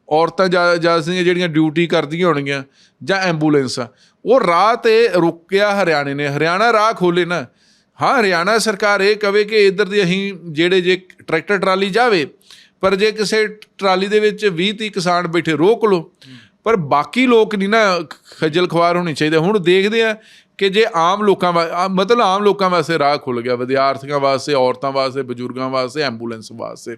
ਔਰਤਾਂ ਜਾ ਜਾ ਸਕਦੀਆਂ ਜਿਹੜੀਆਂ ਡਿਊਟੀ ਕਰਦੀਆਂ ਹੋਣਗੀਆਂ, ਜਾਂ ਐਂਬੂਲੈਂਸਾਂ। ਉਹ ਰਾਹ ਤੇ ਰੁਕਿਆ ਹਰਿਆਣੇ ਨੇ। ਹਰਿਆਣਾ ਰਾਹ ਖੋਲੇ ਨਾ। ਹਾਂ, ਹਰਿਆਣਾ ਸਰਕਾਰ ਇਹ ਕਵੇ ਕਿ ਇੱਧਰ ਦੀ ਅਸੀਂ ਜਿਹੜੇ ਜੇ ਟਰੈਕਟਰ ਟਰਾਲੀ ਜਾਵੇ, ਪਰ ਜੇ ਕਿਸੇ ਟਰਾਲੀ ਦੇ ਵਿੱਚ 20 30 ਕਿਸਾਨ ਬੈਠੇ, ਰੋਕ ਲਓ। ਪਰ ਬਾਕੀ ਲੋਕ ਨਹੀਂ ਨਾ ਖੱਜਲ ਖਵਾਰ ਹੋਣੇ ਚਾਹੀਦੇ। ਹੁਣ ਦੇਖਦੇ ਆ ਕਿ ਜੇ ਆਮ ਲੋਕਾਂ ਵਾ ਮਤਲਬ ਆਮ ਲੋਕਾਂ ਵਾਸਤੇ ਰਾਹ ਖੁੱਲ ਗਿਆ। ਵਿਦਿਆਰਥੀਆਂ ਵਾਸਤੇ, ਔਰਤਾਂ ਵਾਸਤੇ, ਬਜ਼ੁਰਗਾਂ ਵਾਸਤੇ, ਐਂਬੂਲੈਂਸ ਵਾਸਤੇ।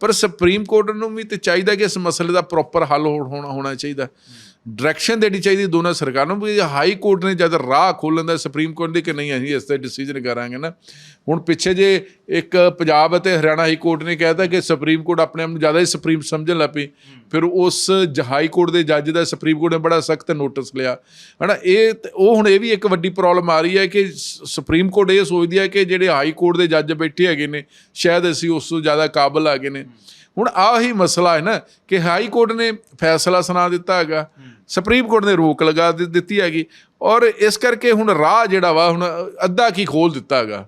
ਪਰ ਸੁਪਰੀਮ ਕੋਰਟ ਨੂੰ ਵੀ ਤੇ ਚਾਹੀਦਾ ਕਿ ਇਸ ਮਸਲੇ ਦਾ ਪ੍ਰੋਪਰ ਹੱਲ ਹੋ- ਹੋਣਾ ਹੋਣਾ ਚਾਹੀਦਾ। ਡਾਇਰੈਕਸ਼ਨ ਦੇਣੀ ਚਾਹੀਦੀ ਦੋਨਾਂ ਸਰਕਾਰਾਂ ਨੂੰ ਵੀ ਹਾਈ ਕੋਰਟ ਨੇ ਜਦ ਰਾਹ ਖੋਲ੍ਹਣ ਦਾ ਸੁਪਰੀਮ ਕੋਰਟ ਦੀ ਕਿ ਨਹੀਂ ਅਸੀਂ ਇਸ ਤੇ ਡਿਸੀਜਨ ਕਰਾਂਗੇ ਨਾ। ਹੁਣ ਪਿੱਛੇ ਜੇ ਇੱਕ ਪੰਜਾਬ ਅਤੇ ਹਰਿਆਣਾ ਹਾਈ ਕੋਰਟ ਨੇ ਕਹਿਤਾ ਕਿ ਸੁਪਰੀਮ ਕੋਰਟ ਆਪਣੇ ਆਪ ਨੂੰ ਜ਼ਿਆਦਾ ਹੀ ਸੁਪਰੀਮ ਸਮਝਣ ਲੱਗ ਪਈ। ਫਿਰ ਉਸ ਜ- ਹਾਈ ਕੋਰਟ ਦੇ ਜੱਜ ਦਾ ਸੁਪਰੀਮ ਕੋਰਟ ਨੇ ਬੜਾ ਸਖਤ ਨੋਟਿਸ ਲਿਆ। ਹਨਾ, ਇਹ ਉਹ ਹੁਣ ਇਹ ਵੀ ਇੱਕ ਵੱਡੀ ਪ੍ਰੋਬਲਮ ਆ ਰਹੀ ਹੈ ਕਿ ਸੁਪਰੀਮ ਕੋਰਟ ਇਹ ਸੋਚਦੀ ਹੈ ਕਿ ਜਿਹੜੇ ਹਾਈ ਕੋਰਟ ਦੇ ਜੱਜ ਬੈਠੇ ਹੈਗੇ ਨੇ, ਸ਼ਾਇਦ ਅਸੀਂ ਉਸ ਤੋਂ ਜ਼ਿਆਦਾ ਕਾਬਲ ਹੈਗੇ ਨੇ। ਹੁਣ ਆਹ ਹੀ ਮਸਲਾ ਹੈ ਨਾ ਕਿ ਹਾਈ ਕੋਰਟ ਨੇ ਫੈਸਲਾ ਸੁਣਾ ਦਿੱਤਾ ਹੈਗਾ, ਸੁਪਰੀਮ ਕੋਰਟ ਨੇ ਰੋਕ ਲਗਾ ਦਿੱਤੀ ਹੈਗੀ, ਔਰ ਇਸ ਕਰਕੇ ਹੁਣ ਰਾਹ ਜਿਹੜਾ ਵਾ ਹੁਣ ਅੱਧਾ ਕੀ ਖੋਲ ਦਿੱਤਾ ਹੈਗਾ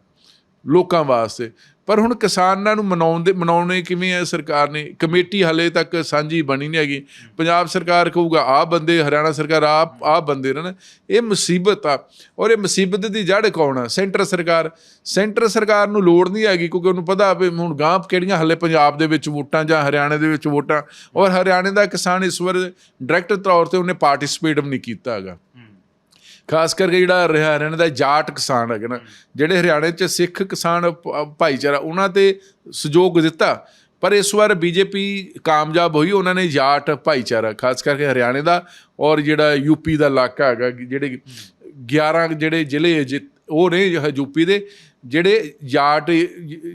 ਲੋਕਾਂ ਵਾਸਤੇ। ਪਰ ਹੁਣ ਕਿਸਾਨਾਂ ਨੂੰ ਮਨਾਉਣ ਦੇ ਮਨਾਉਣੇ ਕਿਵੇਂ ਹੈ ਸਰਕਾਰ ਨੇ? ਕਮੇਟੀ ਹਲੇ ਤੱਕ ਸਾਂਝੀ ਬਣੀ ਨਹੀਂ ਹੈਗੀ। ਪੰਜਾਬ ਸਰਕਾਰ ਕਹੂਗਾ ਆ ਬੰਦੇ, ਹਰਿਆਣਾ ਸਰਕਾਰ ਆ ਆ ਬੰਦੇ ਨੇ ਨਾ। ਇਹ ਮੁਸੀਬਤ ਆ। ਔਰ ਇਹ ਮੁਸੀਬਤ ਦੀ ਜੜ ਕੌਣ ਆ? ਸੈਂਟਰ ਸਰਕਾਰ। ਸੈਂਟਰ ਸਰਕਾਰ ਨੂੰ ਲੋੜ ਨਹੀਂ ਹੈਗੀ ਕਿਉਂਕਿ ਉਹਨੂੰ ਪਤਾ ਵੀ ਹੁਣ ਗਾਂ ਕਿਹੜੀਆਂ ਹਲੇ ਪੰਜਾਬ ਦੇ ਵਿੱਚ ਵੋਟਾਂ ਜਾਂ ਹਰਿਆਣੇ ਦੇ ਵਿੱਚ ਵੋਟਾਂ। ਔਰ ਹਰਿਆਣੇ ਦਾ ਕਿਸਾਨ ਇਸ ਵਾਰ ਡਾਇਰੈਕਟ ਤੌਰ ਤੇ ਉਹਨੇ ਪਾਰਟਿਸਿਪੇਟ ਵੀ ਨਹੀਂ ਕੀਤਾ ਹੈਗਾ। ਖਾਸ ਕਰਕੇ ਜਿਹੜਾ ਹਰਿਆਣੇ ਦਾ ਜਾਟ ਕਿਸਾਨ ਹੈਗਾ ਨਾ, ਜਿਹੜੇ ਹਰਿਆਣੇ 'ਚ ਸਿੱਖ ਕਿਸਾਨ ਭਾਈਚਾਰਾ, ਉਹਨਾਂ ਤੇ ਸਹਿਯੋਗ ਦਿੱਤਾ। ਪਰ ਇਸ ਵਾਰ ਬੀਜੇਪੀ ਕਾਮਯਾਬ ਹੋਈ, ਉਹਨਾਂ ਨੇ ਜਾਟ ਭਾਈਚਾਰਾ, ਖਾਸ ਕਰਕੇ ਹਰਿਆਣੇ ਦਾ ਔਰ ਜਿਹੜਾ ਯੂਪੀ ਦਾ ਇਲਾਕਾ ਹੈਗਾ ਜਿਹੜੇ 11 ਜਿਹੜੇ ਜ਼ਿਲ੍ਹੇ ਜਿ- ਉਹ ਨੇ ਯੂਪੀ ਦੇ, ਜਿਹੜੇ ਜਾਟ,